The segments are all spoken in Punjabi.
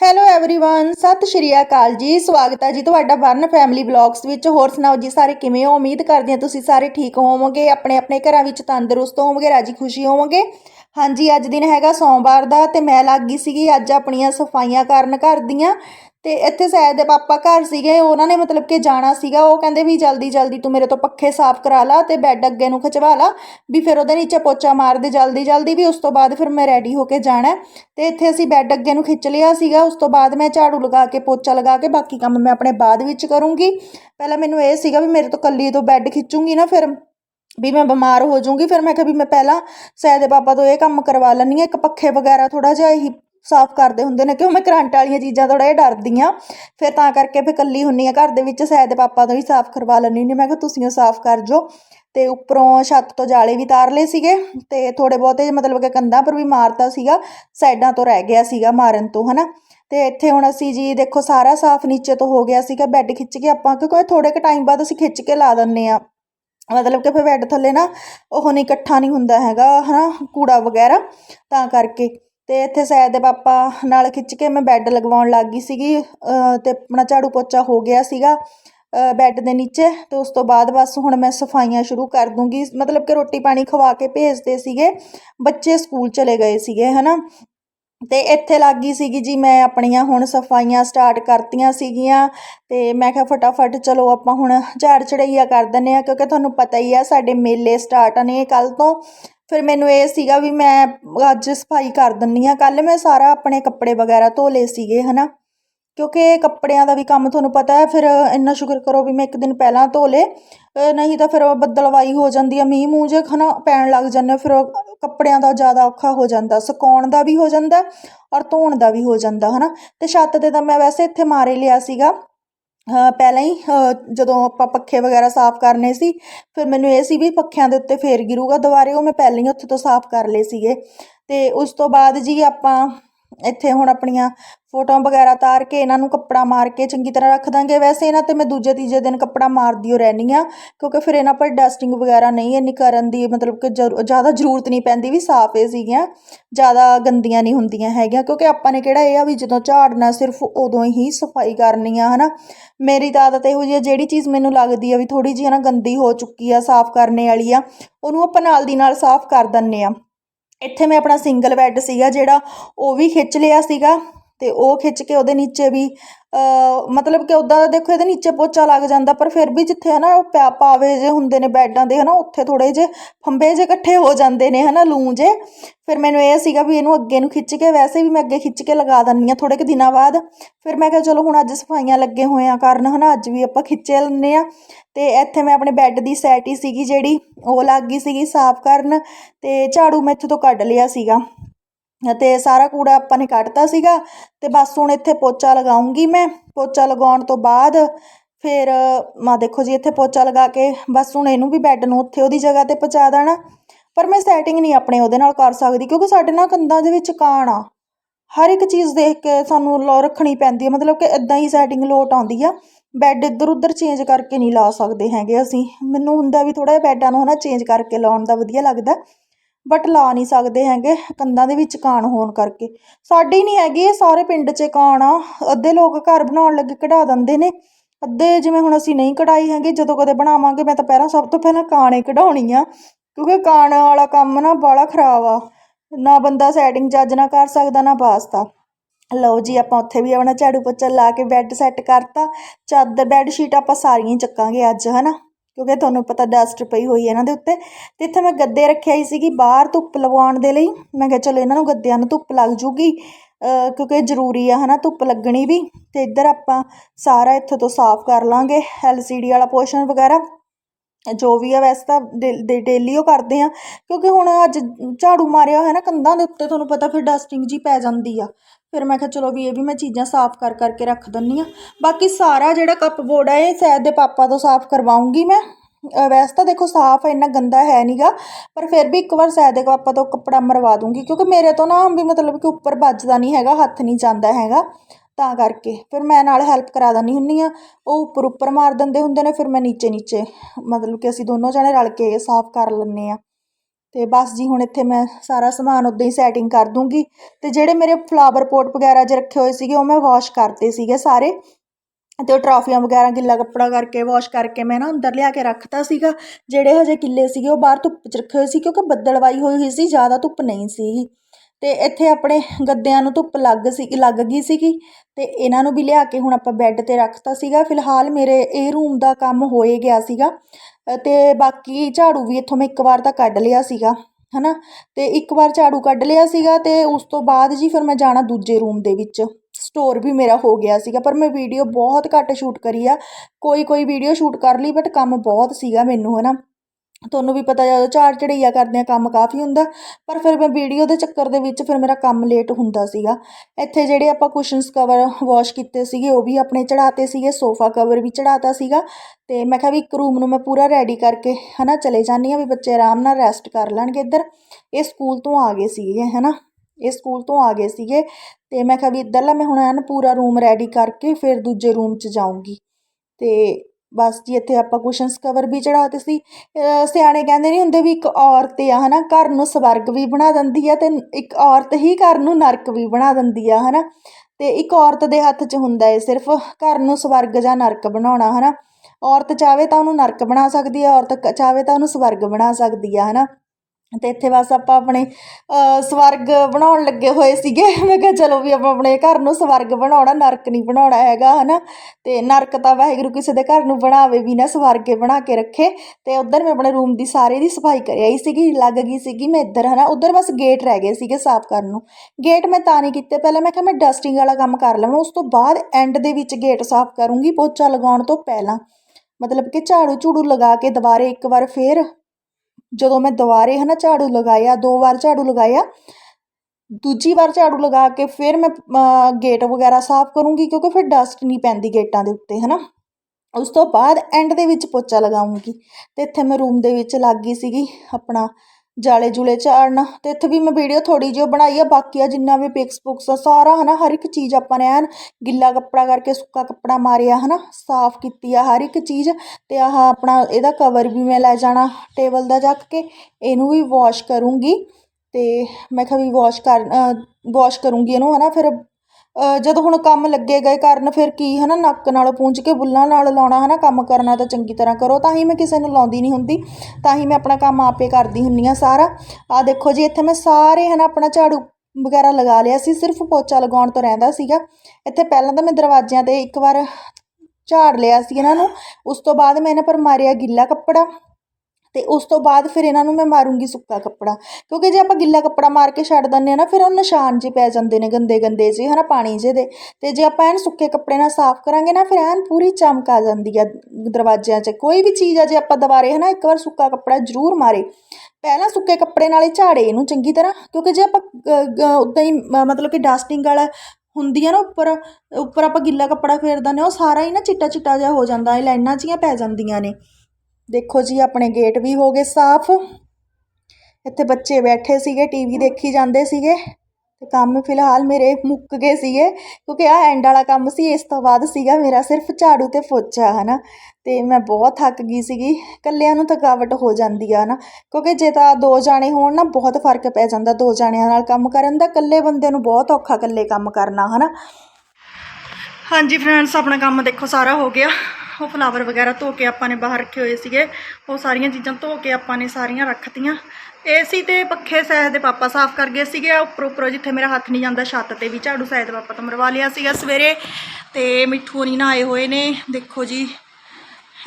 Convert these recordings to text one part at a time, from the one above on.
ਹੈਲੋ एवरीवन ਸਤਿ ਸ਼੍ਰੀ ਅਕਾਲ ਜੀ ਸਵਾਗਤ ਹੈ ਜੀ ਤੁਹਾਡਾ ਵਰਨ ਫੈਮਿਲੀ ਵਲੌਗਸ ਵਿੱਚ ਹੋਰ ਸੁਣਾਓ ਜੀ ਸਾਰੇ ਕਿਵੇਂ ਹੋ ਉਮੀਦ ਕਰਦੀ ਹਾਂ ਤੁਸੀਂ ਸਾਰੇ ਠੀਕ ਹੋਵੋਗੇ ਆਪਣੇ ਆਪਣੇ ਘਰਾਂ ਵਿੱਚ ਤੰਦਰੁਸਤ ਹੋਵੋਗੇ ਰਾਜੀ ਖੁਸ਼ੀ ਹੋਵੋਗੇ ਹਾਂਜੀ, ਅੱਜ ਦਿਨ ਹੈਗਾ ਸੋਮਵਾਰ ਦਾ ਤੇ ਮੈਂ ਲੱਗ ਗਈ ਸੀਗੀ ਅੱਜ ਆਪਣੀਆਂ ਸਫਾਈਆਂ ਕਰਨ ਘਰ ਦੀਆਂ ਤੇ ਇੱਥੇ ਸੈਦ ਦੇ ਪਾਪਾ ਘਰ ਸੀਗੇ, ਉਹਨਾਂ ਨੇ ਮਤਲਬ ਕਿ ਜਾਣਾ ਸੀਗਾ, ਉਹ ਕਹਿੰਦੇ ਵੀ ਜਲਦੀ ਜਲਦੀ ਤੂੰ ਮੇਰੇ ਤੋਂ ਪੱਖੇ ਸਾਫ਼ ਕਰਾ ਲਾ ਤੇ ਬੈੱਡ ਅੱਗੇ ਨੂੰ ਖਿਚਵਾ ਲਾ, ਵੀ ਫਿਰ ਉਹਦੇ ਨੀਚੇ ਪੋਚਾ ਮਾਰ ਦੇ ਜਲਦੀ ਜਲਦੀ, ਵੀ ਉਸ ਤੋਂ ਬਾਅਦ ਫਿਰ ਮੈਂ ਰੈਡੀ ਹੋ ਕੇ ਜਾਣਾ ਹੈ। ਤੇ ਇੱਥੇ ਅਸੀਂ ਬੈੱਡ ਅੱਗੇ ਨੂੰ ਖਿੱਚ ਲਿਆ ਸੀਗਾ, ਉਸ ਤੋਂ ਬਾਅਦ ਮੈਂ ਝਾੜੂ ਲਗਾ ਕੇ, ਪੋਚਾ ਲਗਾ ਕੇ ਬਾਕੀ ਕੰਮ ਮੈਂ ਆਪਣੇ ਬਾਅਦ ਵਿੱਚ ਕਰੂੰਗੀ ਪਹਿਲਾਂ ਮੈਨੂੰ ਇਹ ਸੀਗਾ ਵੀ ਮੇਰੇ ਤੋਂ ਕੱਲੀ ਤੋਂ ਬੈੱਡ ਖਿੱਚੂੰਗੀ ਨਾ ਫਿਰ ਵੀ ਮੈਂ ਬਿਮਾਰ ਹੋ ਜਾਊਂਗੀ, ਫਿਰ ਮੈਂ ਕਿਹਾ ਵੀ ਮੈਂ ਪਹਿਲਾਂ ਸੈਦ ਦੇ ਪਾਪਾ ਤੋਂ ਇਹ ਕੰਮ ਕਰਵਾ ਲੈਂਦੀ ਹਾਂ, ਇੱਕ ਪੱਖੇ ਵਗੈਰਾ ਥੋੜਾ ਜਿਹਾ ਹੀ ਸਾਫ਼ ਕਰਦੇ ਹੁੰਦੇ ਨੇ, ਕਿਉਂ ਮੈਂ ਕਰੰਟ ਵਾਲੀਆਂ ਚੀਜ਼ਾਂ ਥੋੜਾ ਜਿਹਾ ਡਰਦੀ ਹਾਂ। ਫਿਰ ਤਾਂ ਕਰਕੇ ਫਿਰ ਕੱਲੀ ਹੁੰਨੀ ਆ ਘਰ ਦੇ ਵਿੱਚ ਸੈਦ ਦੇ ਪਾਪਾ ਤੋਂ ਹੀ ਸਾਫ਼ ਕਰਵਾ ਲੈਂਦੀ ਹੁੰਦੀ ਮੈਂ ਕਿਹਾ ਤੁਸੀਂ ਉਹ ਸਾਫ਼ ਕਰ ਜੋ ਤੇ ਉੱਪਰੋਂ ਛੱਤ ਤੋਂ ਜਾਲੇ ਵੀ ਤਾਰ ਲਏ ਸੀਗੇ, ਤੇ ਥੋੜੇ ਬਹੁਤੇ ਮਤਲਬ ਕਿ ਕੰਧਾਂ ਪਰ ਵੀ ਮਾਰਤਾ ਸੀਗਾ, ਸਾਈਡਾਂ ਤੋਂ ਰਹਿ ਗਿਆ ਸੀਗਾ ਮਾਰਨ ਤੋਂ, ਹਨਾ। ਤੇ ਇੱਥੇ ਹੁਣ ਅਸੀਂ ਜੀ ਦੇਖੋ ਸਾਰਾ ਸਾਫ਼ ਨੀਚੇ ਤੋਂ ਹੋ ਗਿਆ ਸੀਗਾ, ਬੈੱਡ ਖਿੱਚ ਕੇ ਆਪਾਂ, ਕਿਉਂਕਿ ਥੋੜੇ ਕੁ ਟਾਈਮ ਬਾਅਦ ਅਸੀਂ ਖਿੱਚ ਕੇ ਲਾ ਦਿੰਨੇ ਆ ਮਤਲਬ ਕਿ ਫਿਰ ਬੈੱਡ ਥੱਲੇ ਨਾ ਉਹ ਨਹੀਂ ਇਕੱਠਾ ਨਹੀਂ ਹੁੰਦਾ ਹੈਗਾ, ਹਨਾ, ਕੂੜਾ ਵਗੈਰਾ, ਤਾਂ ਕਰਕੇ। ਤੇ ਇੱਥੇ ਸੈਦ ਦੇ ਪਾਪਾ ਨਾਲ ਖਿੱਚ ਕੇ ਮੈਂ ਬੈੱਡ ਲਗਵਾਉਣ ਲੱਗ ਗਈ ਸੀਗੀ, ਅਹ, ਤੇ ਆਪਣਾ ਝਾੜੂ ਪੋਚਾ ਹੋ ਗਿਆ ਸੀਗਾ ਬੈੱਡ ਦੇ ਨੀਚੇ। ਤੇ ਉਸ ਤੋਂ ਬਾਅਦ ਬਸ ਹੁਣ ਮੈਂ ਸਫਾਈਆਂ ਸ਼ੁਰੂ ਕਰ ਦੂੰਗੀ। ਮਤਲਬ ਕਿ ਰੋਟੀ ਪਾਣੀ ਖਵਾ ਕੇ ਭੇਜਦੇ ਸੀਗੇ। ਬੱਚੇ ਸਕੂਲ ਚਲੇ ਗਏ ਸੀਗੇ, ਹਨਾ। ਅਤੇ ਇੱਥੇ ਲੱਗ ਗਈ ਸੀਗੀ ਜੀ, ਮੈਂ ਆਪਣੀਆਂ ਹੁਣ ਸਫਾਈਆਂ ਸਟਾਰਟ ਕਰਤੀਆਂ ਸੀਗੀਆਂ ਅਤੇ ਮੈਂ ਕਿਹਾ ਫਟਾਫਟ ਚਲੋ ਆਪਾਂ ਹੁਣ ਝਾੜ ਚੜਈਆ ਕਰ ਦਿੰਦੇ ਹਾਂ, ਕਿਉਂਕਿ ਤੁਹਾਨੂੰ ਪਤਾ ਹੀ ਆ ਸਾਡੇ ਮੇਲੇ ਸਟਾਰਟ ਨੇ ਕੱਲ੍ਹ ਤੋਂ। ਫਿਰ ਮੈਨੂੰ ਇਹ ਸੀਗਾ ਵੀ ਮੈਂ ਅੱਜ ਸਫ਼ਾਈ ਕਰ ਦਿੰਦੀ ਹਾਂ, ਕੱਲ੍ਹ ਮੈਂ ਸਾਰਾ ਆਪਣੇ ਕੱਪੜੇ ਵਗੈਰਾ ਧੋ ਲਏ ਸੀਗੇ ਹੈ ਨਾ ਕਿਉਂਕਿ ਕੱਪੜਿਆਂ ਦਾ ਵੀ ਕੰਮ ਤੁਹਾਨੂੰ ਪਤਾ ਹੈ ਫਿਰ ਇੰਨਾ ਸ਼ੁਕਰ ਕਰੋ ਵੀ ਮੈਂ ਇੱਕ ਦਿਨ ਪਹਿਲਾਂ ਧੋ ਲਏ ਨਹੀਂ ਤਾਂ ਫਿਰ ਉਹ ਬੱਦਲਵਾਈ ਹੋ ਜਾਂਦੀ ਆ ਮੀਂਹ ਮੂੰਹ ਜੇ ਹਨਾ ਪੈਣ ਲੱਗ ਜਾਂਦੇ ਆ, ਫਿਰ ਉਹ ਕੱਪੜਿਆਂ ਦਾ ਜ਼ਿਆਦਾ ਔਖਾ ਹੋ ਜਾਂਦਾ ਸੁਕਾਉਣ ਦਾ ਵੀ ਹੋ ਜਾਂਦਾ ਔਰ ਧੋਣ ਦਾ ਵੀ ਹੋ ਜਾਂਦਾ ਹਨਾ। ਤੇ ਛੱਤ ਤੇ ਤਾਂ ਮੈਂ ਵੈਸੇ ਇੱਥੇ ਮਾਰੇ ਲਿਆ ਸੀਗਾ ਪਹਿਲਾਂ ਹੀ ਜਦੋਂ ਆਪਾਂ ਪੱਖੇ ਵਗੈਰਾ ਸਾਫ਼ ਕਰਨੇ ਸੀ ਫਿਰ ਮੈਨੂੰ ਇਹ ਸੀ ਵੀ ਪੱਖਿਆਂ ਦੇ ਉੱਤੇ ਫੇਰ ਗਿਰੂਗਾ ਦੁਬਾਰੇ ਉਹ ਮੈਂ ਪਹਿਲਾਂ ਹੀ ਉੱਥੇ ਤੋਂ ਸਾਫ਼ ਕਰ ਲਏ ਸੀਗੇ। ਤੇ ਉਸ ਤੋਂ ਬਾਅਦ ਜੀ ਆਪਾਂ ਇੱਥੇ ਹੁਣ ਆਪਣੀਆਂ ਫੋਟੋਆਂ ਵਗੈਰਾ ਤਾਰ ਕੇ ਇਹਨਾਂ ਨੂੰ ਕੱਪੜਾ ਮਾਰ ਕੇ ਚੰਗੀ ਤਰ੍ਹਾਂ ਰੱਖ ਦਾਂਗੇ। ਵੈਸੇ ਇਹਨਾਂ ਤੇ ਮੈਂ ਦੂਜੇ ਤੀਜੇ ਦਿਨ ਕੱਪੜਾ ਮਾਰਦੀ ਓ ਰਹਿੰਦੀ ਆ ਕਿਉਂਕਿ ਫਿਰ ਇਹਨਾਂ ਪਰ ਡਸਟਿੰਗ ਵਗੈਰਾ ਨਹੀਂ ਇੰਨੀ ਕਰਨ ਦੀ ਮਤਲਬ ਕਿ ਜ਼ਿਆਦਾ ਜ਼ਰੂਰਤ ਨਹੀਂ ਪੈਂਦੀ ਵੀ ਸਾਫ਼ ਇਹ ਸੀਗੀਆਂ, ਜ਼ਿਆਦਾ ਗੰਦੀਆਂ ਨਹੀਂ ਹੁੰਦੀਆਂ ਹੈਗੀਆਂ, ਕਿਉਂਕਿ ਆਪਾਂ ਨੇ ਕਿਹੜਾ ਇਹ ਆ ਵੀ ਜਦੋਂ ਝਾੜਨਾ ਸਿਰਫ ਉਦੋਂ ਹੀ ਸਫ਼ਾਈ ਕਰਨੀ ਆ, ਹਨਾ? ਮੇਰੀ ਤਾਂ ਆਦਤ ਇਹੋ ਜਿਹੀ ਆ, ਜਿਹੜੀ ਚੀਜ਼ ਮੈਨੂੰ ਲੱਗਦੀ ਆ ਵੀ ਥੋੜੀ ਜਿਹੀ ਨਾ ਗੰਦੀ ਹੋ ਚੁੱਕੀ ਆ, ਸਾਫ਼ ਕਰਨੇ ਵਾਲੀ ਆ, ਉਹਨੂੰ ਆਪਾਂ ਨਾਲ ਦੀ ਨਾਲ ਸਾਫ਼ ਕਰ ਦਿੰਨੇ ਆ। ਇੱਥੇ ਮੈਂ ਆਪਣਾ ਸਿੰਗਲ ਬੈੱਡ ਸੀਗਾ ਜਿਹੜਾ ਉਹ ਵੀ ਖਿੱਚ ਲਿਆ ਸੀਗਾ। ਤੇ ਉਹ ਖਿੱਚ ਕੇ ਉਹਦੇ ਨੀਚੇ ਵੀ ਮਤਲਬ ਕਿ ਉਦਾਂ ਦਾ ਦੇਖੋ ਇਹਦੇ ਨੀਚੇ ਪੋਚਾ ਲੱਗ ਜਾਂਦਾ, ਪਰ ਫਿਰ ਵੀ ਜਿੱਥੇ ਹਨਾ ਉਹ ਪਾ, ਪਾਵੇ ਜੇ ਹੁੰਦੇ ਨੇ ਬੈੱਡਾਂ ਦੇ ਹੈ ਨਾ ਉੱਥੇ ਥੋੜੇ ਜੇ ਫੰਬੇ ਜੇ ਇਕੱਠੇ ਹੋ ਜਾਂਦੇ ਨੇ ਹੈ ਨਾ ਲੂੰ ਜੇ। ਫਿਰ ਮੈਨੂੰ ਇਹ ਸੀਗਾ ਵੀ ਇਹਨੂੰ ਅੱਗੇ ਨੂੰ ਖਿੱਚ ਕੇ, ਵੈਸੇ ਵੀ ਮੈਂ ਅੱਗੇ ਖਿੱਚ ਕੇ ਲਗਾ ਦਿੰਦੀ ਆ ਥੋੜੇ ਕੁ ਦਿਨਾਂ ਬਾਅਦ। ਫਿਰ ਮੈਂ ਕਿਹਾ ਚਲੋ ਹੁਣ ਅੱਜ ਸਫਾਈਆਂ ਲੱਗੇ ਹੋਏ ਆ ਕਰਨ ਨਾ ਅੱਜ ਵੀ ਆਪਾਂ ਖਿੱਚੇ ਲੈਂਦੇ ਆ ਤੇ ਇੱਥੇ ਮੈਂ ਆਪਣੇ ਬੈੱਡ ਦੀ ਸੈਟ ਹੀ ਸੀਗੀ ਜਿਹੜੀ, ਉਹ ਲੱਗ ਗਈ ਸੀਗੀ ਸਾਫ਼ ਕਰਨ। ਤੇ ਝਾੜੂ ਮੈਂ ਇੱਥੇ ਤੋਂ ਕੱਢ ਲਿਆ ਸੀਗਾ। ਅਤੇ ਸਾਰਾ ਕੂੜਾ ਆਪਾਂ ਨੇ ਕੱਢਤਾ ਸੀਗਾ ਅਤੇ ਬਸ ਹੁਣ ਇੱਥੇ ਪੋਚਾ ਲਗਾਉਂਗੀ ਮੈਂ। ਪੋਚਾ ਲਗਾਉਣ ਤੋਂ ਬਾਅਦ ਫਿਰ, ਮਾ ਦੇਖੋ ਜੀ ਇੱਥੇ ਪੋਚਾ ਲਗਾ ਕੇ ਬਸ ਹੁਣ ਇਹਨੂੰ ਵੀ ਬੈੱਡ ਨੂੰ ਉੱਥੇ ਉਹਦੀ ਜਗ੍ਹਾ ਤੇ ਪਹੁੰਚਾ ਦੇਣਾ। ਪਰ ਮੈਂ ਸੈਟਿੰਗ ਨਹੀਂ ਆਪਣੇ ਉਹਦੇ ਨਾਲ ਕਰ ਸਕਦੀ ਕਿਉਂਕਿ ਸਾਡੇ ਨਾਲ ਕੰਧਾਂ ਦੇ ਵਿੱਚ ਕਾਣ ਆ। ਹਰ ਇੱਕ ਚੀਜ਼ ਦੇਖ ਕੇ ਸਾਨੂੰ ਲੋ ਰੱਖਣੀ ਪੈਂਦੀ ਹੈ ਮਤਲਬ ਕਿ ਇਦਾਂ ਹੀ ਸੈਟਿੰਗ ਲੋਟ ਆਉਂਦੀ ਆ। ਬੈੱਡ ਇੱਧਰ ਉੱਧਰ ਚੇਂਜ ਕਰਕੇ ਨਹੀਂ ਲਾ ਸਕਦੇ ਹੈਗੇ ਅਸੀਂ। ਮੈਨੂੰ ਹੁੰਦਾ ਵੀ ਥੋੜਾ ਜਿਹਾ ਬੈੱਡਾਂ ਨੂੰ ਹਨਾ ਚੇਂਜ ਕਰਕੇ ਲਾਉਣ ਦਾ ਵਧੀਆ ਲੱਗਦਾ। ਬਟ ਲਾ ਨਹੀਂ ਸਕਦੇ ਹੈਗੇ, ਕੰਧਾਂ ਦੇ ਵਿੱਚ ਕਾਣ ਹੋਣ ਕਰਕੇ। ਸਾਡੇ ਨਹੀਂ ਹੈਗੀ, ਇਹ ਸਾਰੇ ਪਿੰਡ 'ਚ ਕਾਣ ਆ। ਅੱਧੇ ਲੋਕ ਘਰ ਬਣਾਉਣ ਲੱਗੇ ਕਢਾ ਦਿੰਦੇ ਨੇ। ਅੱਧੇ ਜਿਵੇਂ ਹੁਣ ਅਸੀਂ ਨਹੀਂ ਕਢਾਈ ਹੈਗੀ, ਜਦੋਂ ਕਦੇ ਬਣਾਵਾਂਗੇ, ਮੈਂ ਤਾਂ ਪਹਿਲਾਂ ਸਭ ਤੋਂ ਪਹਿਲਾਂ ਕਾਣੇ ਕਢਾਉਣੀ ਆ। ਕਿਉਂਕਿ ਕਾਣ ਵਾਲਾ ਕੰਮ ਨਾ ਬਾਹਲਾ ਖਰਾਬ ਆ। ਨਾ ਬੰਦਾ ਸੈਟਿੰਗ ਚੱਜ ਨਾ ਕਰ ਸਕਦਾ, ਨਾ ਵਾਸਤਾ ਲਓ ਜੀ, ਆਪਾਂ ਉੱਥੇ ਵੀ ਆਪਣਾ ਝਾੜੂ ਪੋਚਾ ਲਾ ਕੇ ਬੈੱਡ ਸੈੱਟ ਕਰਤਾ। ਚਾਦਰ ਬੈੱਡ ਸ਼ੀਟ ਆਪਾਂ ਸਾਰੀਆਂ ਹੀ ਚੱਕਾਂਗੇ ਅੱਜ, ਹਨਾ? ਕਿਉਂਕਿ ਤੁਹਾਨੂੰ ਪਤਾ ਡਸਟ ਪਈ ਹੋਈ ਹੈ ਇਹਨਾਂ ਦੇ ਉੱਤੇ। ਤੇ ਇੱਥੇ ਮੈਂ ਗੱਦੇ ਰੱਖਿਆ ਹੀ ਸੀਗੀ ਬਾਹਰ ਧੁੱਪ ਲਵਾਉਣ ਦੇ ਲਈ। ਮੈਂ ਕਿਹਾ ਚਲੋ ਇਹਨਾਂ ਨੂੰ ਗੱਦਿਆਂ ਨੂੰ ਧੁੱਪ ਲੱਗ ਜੂਗੀ। ਕਿਉਂਕਿ ਜ਼ਰੂਰੀ ਆ ਹਨਾ ਧੁੱਪ ਲੱਗਣੀ ਵੀ। ਤੇ ਇੱਧਰ ਆਪਾਂ ਸਾਰਾ ਇੱਥੋਂ ਤੋਂ ਸਾਫ਼ ਕਰ ਲਾਂਗੇ ਐਲਸੀਡੀ ਵਾਲਾ ਪੋਰਸ਼ਨ ਵਗੈਰਾ। ਜੋ ਵੀ ਆ ਵੈਸੇ ਤਾਂ ਡੇਲੀ ਉਹ ਕਰਦੇ ਆ। ਕਿਉਂਕਿ ਹੁਣ ਅੱਜ ਝਾੜੂ ਮਾਰਿਆ ਹੋਇਆ ਨਾ ਕੰਧਾਂ ਦੇ ਉੱਤੇ, ਤੁਹਾਨੂੰ ਪਤਾ ਫਿਰ ਡਸਟਿੰਗ ਜੀ ਪੈ ਜਾਂਦੀ ਆ। ਫਿਰ ਮੈਂ ਕਿਹਾ, ਚਲੋ ਵੀ ਇਹ ਵੀ ਮੈਂ ਚੀਜ਼ਾਂ ਸਾਫ਼ ਕਰ ਕਰਕੇ ਰੱਖ ਦਿੰਨੀ ਆ ਬਾਕੀ ਸਾਰਾ ਜਿਹੜਾ ਕੱਪ ਬੋਰਡ ਆ, ਇਹ ਸੈਦ ਦੇ ਪਾਪਾ ਤੋਂ ਸਾਫ਼ ਕਰਵਾਉਂਗੀ ਮੈਂ। ਵੈਸੇ ਤਾਂ ਦੇਖੋ, ਸਾਫ਼ ਇੰਨਾ ਗੰਦਾ ਹੈ ਨਹੀਂਗਾ ਪਰ ਫਿਰ ਵੀ ਇੱਕ ਵਾਰ ਸ਼ਾਇਦ ਦੇ ਪਾਪਾ ਤੋਂ ਕੱਪੜਾ ਮਰਵਾ ਦੂੰਗੀ, ਕਿਉਂਕਿ ਮੇਰੇ ਤੋਂ ਨਾ ਵੀ ਮਤਲਬ ਕਿ ਉੱਪਰ ਵੱਜਦਾ ਨਹੀਂ ਹੈਗਾ, ਹੱਥ ਨਹੀਂ ਜਾਂਦਾ ਹੈਗਾ। ਤਾਂ ਕਰਕੇ ਫਿਰ ਮੈਂ ਨਾਲ ਹੈਲਪ ਕਰਾ ਦਿੰਦੀ ਹੁੰਦੀ ਆ ਉਹ ਉੱਪਰ ਉੱਪਰ ਮਾਰ ਦਿੰਦੇ ਹੁੰਦੇ ਨੇ, ਫਿਰ ਮੈਂ ਨੀਚੇ ਨੀਚੇ ਮਤਲਬ ਕਿ ਅਸੀਂ ਦੋਨੋਂ ਜਣੇ ਰਲ ਕੇ ਸਾਫ਼ ਕਰ ਲੈਂਦੇ ਆ ਤੇ ਬਸ ਜੀ, ਹੁਣ ਇੱਥੇ ਮੈਂ ਸਾਰਾ ਸਮਾਨ ਉੱਦਾਂ ਹੀ ਸੈਟਿੰਗ ਕਰ ਦੂੰਗੀ ਤੇ ਜਿਹੜੇ ਮੇਰੇ ਫਲਾਵਰ ਪੋਟ ਵਗੈਰਾ ਜੇ ਰੱਖੇ ਹੋਏ ਸੀਗੇ, ਉਹ ਮੈਂ ਵਾਸ਼ ਕਰਤੇ ਸੀਗੇ ਸਾਰੇ ਤੇ ਉਹ ਟਰਾਫੀਆਂ ਵਗੈਰਾ, ਗਿੱਲਾ ਕੱਪੜਾ ਕਰਕੇ ਵਾਸ਼ ਕਰਕੇ ਮੈਂ ਨਾ ਅੰਦਰ ਲਿਆ ਕੇ ਰੱਖਤਾ ਸੀਗਾ। ਜਿਹੜੇ ਹਜੇ ਕਿੱਲੇ ਸੀਗੇ, ਉਹ ਬਾਹਰ ਧੁੱਪ 'ਚ ਰੱਖੇ ਹੋਏ ਸੀ ਕਿਉਂਕਿ ਬੱਦਲਵਾਈ ਹੋਈ ਹੋਈ ਸੀ, ਜ਼ਿਆਦਾ ਧੁੱਪ ਨਹੀਂ ਸੀਗੀ। ਅਤੇ ਇੱਥੇ ਆਪਣੇ ਗੱਦਿਆਂ ਨੂੰ ਧੁੱਪ ਲੱਗ ਸੀ, ਲੱਗ ਗਈ ਸੀਗੀ ਅਤੇ ਇਹਨਾਂ ਨੂੰ ਵੀ ਲਿਆ ਕੇ ਹੁਣ ਆਪਾਂ ਬੈੱਡ ਤੇ ਰੱਖਤਾ ਸੀਗਾ। ਫਿਲਹਾਲ ਮੇਰੇ ਇਹ ਰੂਮ ਦਾ ਕੰਮ ਹੋਏ ਗਿਆ ਸੀਗਾ ਅਤੇ ਬਾਕੀ ਝਾੜੂ ਵੀ ਇੱਥੋਂ ਮੈਂ ਇੱਕ ਵਾਰ ਤਾਂ ਕੱਢ ਲਿਆ ਸੀਗਾ ਹੈ ਨਾ ਅਤੇ ਇੱਕ ਵਾਰ ਝਾੜੂ ਕੱਢ ਲਿਆ ਸੀਗਾ ਅਤੇ ਉਸ ਤੋਂ ਬਾਅਦ ਜੀ ਫਿਰ ਮੈਂ ਜਾਣਾ ਦੂਜੇ ਰੂਮ ਦੇ ਵਿੱਚ। ਸਟੋਰ ਵੀ ਮੇਰਾ ਹੋ ਗਿਆ ਸੀਗਾ, ਪਰ ਮੈਂ ਵੀਡੀਓ ਬਹੁਤ ਘੱਟ ਸ਼ੂਟ ਕਰੀ ਆ। ਕੋਈ ਕੋਈ ਵੀਡੀਓ ਸ਼ੂਟ ਕਰ ਲਈ ਬਟ ਕੰਮ ਬਹੁਤ ਸੀਗਾ ਮੈਨੂੰ ਹੈ ਨਾ ਤੁਹਾਨੂੰ ਵੀ ਪਤਾ ਜਦੋਂ ਝਾੜ ਝੜਈਆ ਕਰਦੇ ਆ, ਕੰਮ ਕਾਫੀ ਹੁੰਦਾ, ਪਰ ਫਿਰ ਮੈਂ ਵੀਡੀਓ ਦੇ ਚੱਕਰ ਦੇ ਵਿੱਚ ਫਿਰ ਮੇਰਾ ਕੰਮ ਲੇਟ ਹੁੰਦਾ ਸੀਗਾ। ਇੱਥੇ ਜਿਹੜੇ ਆਪਾਂ ਕੁਸ਼ਨਸ ਕਵਰ ਵਾਸ਼ ਕੀਤੇ ਸੀਗੇ, ਉਹ ਵੀ ਆਪਣੇ ਚੜਾਤੇ ਸੀਗੇ ਸੋਫਾ ਕਵਰ ਵੀ ਚੜਾਤਾ ਸੀਗਾ, ਤੇ ਮੈਂ ਕਿਹਾ ਵੀ ਇੱਕ ਰੂਮ ਨੂੰ ਮੈਂ ਪੂਰਾ ਰੈਡੀ ਕਰਕੇ, ਹਨਾ, ਚਲੇ ਜਾਂਦੀ ਆ ਵੀ ਬੱਚੇ ਆਰਾਮ ਨਾਲ ਰੈਸਟ ਕਰ ਲੈਣਗੇ ਇੱਧਰ। ਇਹ ਸਕੂਲ ਤੋਂ ਆ ਗਏ ਸੀਗੇ, ਹਨਾ, ਇਹ ਸਕੂਲ ਤੋਂ ਆ ਗਏ ਸੀਗੇ, ਤੇ ਮੈਂ ਕਿਹਾ ਵੀ ਇੱਧਰਲਾ ਮੈਂ ਹੁਣ ਐਨ ਪੂਰਾ ਰੂਮ ਰੈਡੀ ਕਰਕੇ ਫਿਰ ਦੂਜੇ ਰੂਮ 'ਚ ਜਾਊਂਗੀ। ਤੇ ਬਸ ਜੀ, ਇੱਥੇ ਆਪਾਂ ਕੁਸ਼ਨਸ ਕਵਰ ਵੀ ਚੜਾਤੇ ਸੀ। ਸਿਆਣੇ ਕਹਿੰਦੇ ਨਹੀਂ ਹੁੰਦੇ ਵੀ ਇੱਕ ਔਰਤ ਆ, ਹਨਾ, ਘਰ ਨੂੰ ਸਵਰਗ ਵੀ ਬਣਾ ਦਿੰਦੀ ਆ ਤੇ ਇੱਕ ਔਰਤ ਹੀ ਘਰ ਨੂੰ ਨਰਕ ਵੀ ਬਣਾ ਦਿੰਦੀ ਆ, ਹਨਾ। ਤੇ ਇੱਕ ਔਰਤ ਦੇ ਹੱਥ 'ਚ ਹੁੰਦਾ ਏ ਸਿਰਫ ਘਰ ਨੂੰ ਸਵਰਗ ਜਾਂ ਨਰਕ ਬਣਾਉਣਾ, ਹਨਾ। ਔਰਤ ਚਾਹਵੇ ਤਾਂ ਉਹਨੂੰ ਨਰਕ ਬਣਾ ਸਕਦੀ ਆ, ਔਰਤ ਕ- ਚਾਹਵੇ ਤਾਂ ਉਹਨੂੰ ਸਵਰਗ ਬਣਾ ਸਕਦੀ ਆ, ਹਨਾ। ਅਤੇ ਇੱਥੇ ਬਸ ਆਪਾਂ ਆਪਣੇ ਸਵਰਗ ਬਣਾਉਣ ਲੱਗੇ ਹੋਏ ਸੀਗੇ। ਮੈਂ ਕਿਹਾ ਚਲੋ ਵੀ ਆਪਾਂ ਆਪਣੇ ਘਰ ਨੂੰ ਸਵਰਗ ਬਣਾਉਣਾ, ਨਰਕ ਨਹੀਂ ਬਣਾਉਣਾ ਹੈਗਾ ਹੈ ਨਾ ਅਤੇ ਨਰਕ ਤਾਂ ਵਾਹਿਗੁਰੂ ਕਿਸੇ ਦੇ ਘਰ ਨੂੰ ਬਣਾਵੇ ਵੀ ਨਾ, ਸਵਰਗੇ ਬਣਾ ਕੇ ਰੱਖੇ। ਅਤੇ ਉੱਧਰ ਮੈਂ ਆਪਣੇ ਰੂਮ ਦੀ ਸਾਰੇ ਦੀ ਸਫ਼ਾਈ ਕਰ ਆਈ ਸੀਗੀ, ਲੱਗ ਗਈ ਸੀਗੀ ਮੈਂ ਇੱਧਰ ਹੈ ਨਾ ਉੱਧਰ ਬਸ ਗੇਟ ਰਹਿ ਗਏ ਸੀਗੇ ਸਾਫ਼ ਕਰਨ ਨੂੰ। ਗੇਟ ਮੈਂ ਤਾਂ ਨਹੀਂ ਕੀਤੇ। ਪਹਿਲਾਂ ਮੈਂ ਕਿਹਾ ਮੈਂ ਡਸਟਿੰਗ ਵਾਲਾ ਕੰਮ ਕਰ ਲਵਾਂ। ਉਸ ਤੋਂ ਬਾਅਦ ਐਂਡ ਦੇ ਵਿੱਚ ਗੇਟ ਸਾਫ਼ ਕਰੂੰਗੀ ਪੋਚਾ ਲਗਾਉਣ ਤੋਂ ਪਹਿਲਾਂ। ਮਤਲਬ ਕਿ ਝਾੜੂ ਝੂੜੂ ਲਗਾ ਕੇ ਦੁਬਾਰੇ ਇੱਕ ਵਾਰ ਫੇਰ ਜਦੋਂ ਮੈਂ ਦੁਬਾਰੇ ਹੈ ਨਾ ਝਾੜੂ ਲਗਾਇਆ, ਦੋ ਵਾਰ ਝਾੜੂ ਲਗਾਇਆ, ਦੂਜੀ ਵਾਰ ਝਾੜੂ ਲਗਾ ਕੇ ਫਿਰ ਮੈਂ ਗੇਟ ਵਗੈਰਾ ਸਾਫ਼ ਕਰੂੰਗੀ ਕਿਉਂਕਿ ਫਿਰ ਡਸਟ ਨਹੀਂ ਪੈਂਦੀ ਗੇਟਾਂ ਦੇ ਉੱਤੇ ਹੈ ਨਾ ਉਸ ਤੋਂ ਬਾਅਦ ਐਂਡ ਦੇ ਵਿੱਚ ਪੋਚਾ ਲਗਾਉਂਗੀ ਅਤੇ ਇੱਥੇ ਮੈਂ ਰੂਮ ਦੇ ਵਿੱਚ ਲੱਗ ਗਈ ਸੀਗੀ ਆਪਣਾ ਜਾਲੇ ਜੁਲੇ ਚਾੜਨ ਤੇ ਇੱਥੇ ਵੀ ਮੈਂ ਵੀਡੀਓ ਥੋੜੀ ਜਿਹੀ ਬਣਾਈ ਆ। ਬਾਕੀ ਆ ਜਿੰਨਾ ਵੀ ਪਿਕਸ ਪੁਕਸ ਆ, ਸਾਰਾ ਹਨਾ, ਹਰ ਇੱਕ ਚੀਜ਼ ਆਪਾਂ ਨੇ ਐਨ ਗਿੱਲਾ ਕੱਪੜਾ ਕਰਕੇ, ਸੁੱਕਾ ਕੱਪੜਾ ਮਾਰਿਆ ਹਨਾ, ਸਾਫ਼ ਕੀਤੀ ਆ ਹਰ ਇੱਕ ਚੀਜ਼। ਤੇ ਆਹ ਆਪਣਾ ਇਹਦਾ ਕਵਰ ਵੀ ਮੈਂ ਲੈ ਜਾਣਾ ਟੇਬਲ ਦਾ ਚੱਕ ਕੇ, ਇਹਨੂੰ ਵੀ ਵਾਸ਼ ਕਰੂੰਗੀ। ਤੇ ਮੈਂ ਕਿਹਾ ਵੀ ਵਾਸ਼ ਕਰ ਵਾਸ਼ ਕਰੂੰਗੀ ਇਹਨੂੰ ਹਨਾ, ਫਿਰ ਜਦੋਂ ਹੁਣ ਕੰਮ ਲੱਗੇ ਗਏ ਕਰਨ, ਫਿਰ ਕੀ ਹਨਾ, ਨੱਕ ਨਾਲ ਪੂੰਝ ਕੇ ਬੁੱਲਾਂ ਨਾਲ ਲਾਉਣਾ ਹਨਾ, ਕੰਮ ਕਰਨਾ ਤਾਂ ਚੰਗੀ ਤਰ੍ਹਾਂ ਕਰੋ। ਤਾਂ ਹੀ ਮੈਂ ਕਿਸੇ ਨੂੰ ਲਾਉਂਦੀ ਨਹੀਂ ਹੁੰਦੀ। ਤਾਂ ਹੀ ਮੈਂ ਆਪਣਾ ਕੰਮ ਆਪੇ ਕਰਦੀ ਹੁੰਦੀ ਆ ਸਾਰਾ। ਆ ਦੇਖੋ ਜੀ, ਇੱਥੇ ਮੈਂ ਸਾਰੇ ਹਨਾ ਆਪਣਾ ਝਾੜੂ ਵਗੈਰਾ ਲਗਾ ਲਿਆ ਸੀ, ਸਿਰਫ ਪੋਚਾ ਲਗਾਉਣ ਤੋਂ ਰਹਿੰਦਾ ਸੀਗਾ। ਇੱਥੇ ਪਹਿਲਾਂ ਤਾਂ ਮੈਂ ਦਰਵਾਜ਼ਿਆਂ ਤੇ ਇੱਕ ਵਾਰ ਝਾੜ ਲਿਆ ਸੀ ਇਹਨਾਂ ਨੂੰ। ਉਸ ਤੋਂ ਬਾਅਦ ਮੈਂ ਇਹਨਾਂ ਪਰ ਮਾਰਿਆ ਗਿੱਲਾ ਕੱਪੜਾ। ਅਤੇ ਉਸ ਤੋਂ ਬਾਅਦ ਫਿਰ ਇਹਨਾਂ ਨੂੰ ਮੈਂ ਮਾਰੂੰਗੀ ਸੁੱਕਾ ਕੱਪੜਾ। ਕਿਉਂਕਿ ਜੇ ਆਪਾਂ ਗਿੱਲਾ ਕੱਪੜਾ ਮਾਰ ਕੇ ਛੱਡ ਦਿੰਦੇ ਹਾਂ ਨਾ, ਫਿਰ ਉਹ ਨਿਸ਼ਾਨ ਜਿਹੇ ਪੈ ਜਾਂਦੇ ਨੇ ਗੰਦੇ ਗੰਦੇ ਜਿਹੇ ਨਾ ਪਾਣੀ ਜਿਹੇ ਦੇ। ਅਤੇ ਜੇ ਆਪਾਂ ਐਨ ਸੁੱਕੇ ਕੱਪੜੇ ਨਾਲ ਸਾਫ਼ ਕਰਾਂਗੇ ਨਾ, ਫਿਰ ਐਨ ਪੂਰੀ ਚਮਕ ਆ ਜਾਂਦੀ ਆ ਦਰਵਾਜ਼ਿਆਂ 'ਚ। ਕੋਈ ਵੀ ਚੀਜ਼ ਆ, ਜੇ ਆਪਾਂ ਦੁਬਾਰੇ ਨਾ ਇੱਕ ਵਾਰ ਸੁੱਕਾ ਕੱਪੜਾ ਜ਼ਰੂਰ ਮਾਰੇ। ਪਹਿਲਾਂ ਸੁੱਕੇ ਕੱਪੜੇ ਨਾਲ ਹੀ ਝਾੜੇ ਇਹਨੂੰ ਚੰਗੀ ਤਰ੍ਹਾਂ, ਕਿਉਂਕਿ ਜੇ ਆਪਾਂ ਉਦਾਂ ਹੀ, ਮ- ਮਤਲਬ ਕਿ ਡਸਟਿੰਗ ਵਾਲਾ ਹੁੰਦੀ ਆ ਨਾ ਉੱਪਰ ਉੱਪਰ ਆਪਾਂ ਗਿੱਲਾ ਕੱਪੜਾ ਫੇਰ ਦਿੰਦੇ ਹਾਂ, ਉਹ ਸਾਰਾ ਹੀ ਨਾ ਚਿੱਟਾ ਚਿੱਟਾ ਜਿਹਾ ਹੋ ਜਾਂਦਾ, ਇਹ ਲਾਈਨਾਂ ਜੀਆਂ ਪੈ ਜਾਂਦੀਆਂ ਨੇ। ਦੇਖੋ ਜੀ, ਆਪਣੇ ਗੇਟ ਵੀ ਹੋ ਗਏ ਸਾਫ਼। ਇੱਥੇ ਬੱਚੇ ਬੈਠੇ ਸੀਗੇ ਟੀਵੀ ਦੇਖੀ ਜਾਂਦੇ ਸੀਗੇ। ਤੇ ਕੰਮ ਫਿਲਹਾਲ ਮੇਰੇ ਮੁੱਕ ਗਏ ਸੀਗੇ, ਕਿਉਂਕਿ ਆ ਐਂਡ ਵਾਲਾ ਕੰਮ ਸੀ, ਇਸ ਤੋਂ ਬਾਅਦ ਸੀਗਾ ਮੇਰਾ ਸਿਰਫ ਝਾੜੂ ਤੇ ਪੋਚਾ, ਹਨਾ। ਤੇ ਮੈਂ ਬਹੁਤ ਥੱਕ ਗਈ ਸੀਗੀ, ਇਕੱਲਿਆਂ ਨੂੰ ਥਕਾਵਟ ਹੋ ਜਾਂਦੀ ਆ ਨਾ ਕਿਉਂਕਿ ਜੇ ਤਾਂ ਦੋ ਜਾਣੇ ਹੋਣ ਨਾ, ਬਹੁਤ ਫ਼ਰਕ ਪੈ ਜਾਂਦਾ ਦੋ ਜਾਣਿਆਂ ਨਾਲ ਕੰਮ ਕਰਨ ਦਾ, ਇਕੱਲੇ ਬੰਦੇ ਨੂੰ ਬਹੁਤ ਔਖਾ ਇਕੱਲੇ ਕੰਮ ਕਰਨਾ, ਹਨਾ। ਹਾਂਜੀ ਫਰੈਂਡਸ ਆਪਣਾ ਕੰਮ ਦੇਖੋ, ਸਾਰਾ ਹੋ ਗਿਆ। ਉਹ ਫਲਾਵਰ ਵਗੈਰਾ ਧੋ ਕੇ ਆਪਾਂ ਨੇ ਬਾਹਰ ਰੱਖੇ ਹੋਏ ਸੀਗੇ। ਉਹ ਸਾਰੀਆਂ ਚੀਜ਼ਾਂ ਧੋ ਕੇ ਆਪਾਂ ਨੇ ਸਾਰੀਆਂ ਰੱਖਤੀਆਂ। ਏਸੀ ਤੇ ਪੱਖੇ ਸਹਿਜ ਦੇ ਪਾਪਾ ਸਾਫ਼ ਕਰ ਗਏ ਸੀਗੇ। ਉੱਪਰ ਉੱਪਰੋਂ ਜਿੱਥੇ ਮੇਰਾ ਹੱਥ ਨਹੀਂ ਜਾਂਦਾ, ਛੱਤ ਤੇ ਵੀ ਝਾੜੂ ਸਹਿਜ ਦੇ ਪਾਪਾ ਤੋਂ ਮਰਵਾ ਲਿਆ ਸੀਗਾ ਸਵੇਰੇ। ਤੇ ਮਿੱਠੂ ਨਹੀਂ ਨਾ ਆਏ ਹੋਏ ਨੇ। ਦੇਖੋ ਜੀ,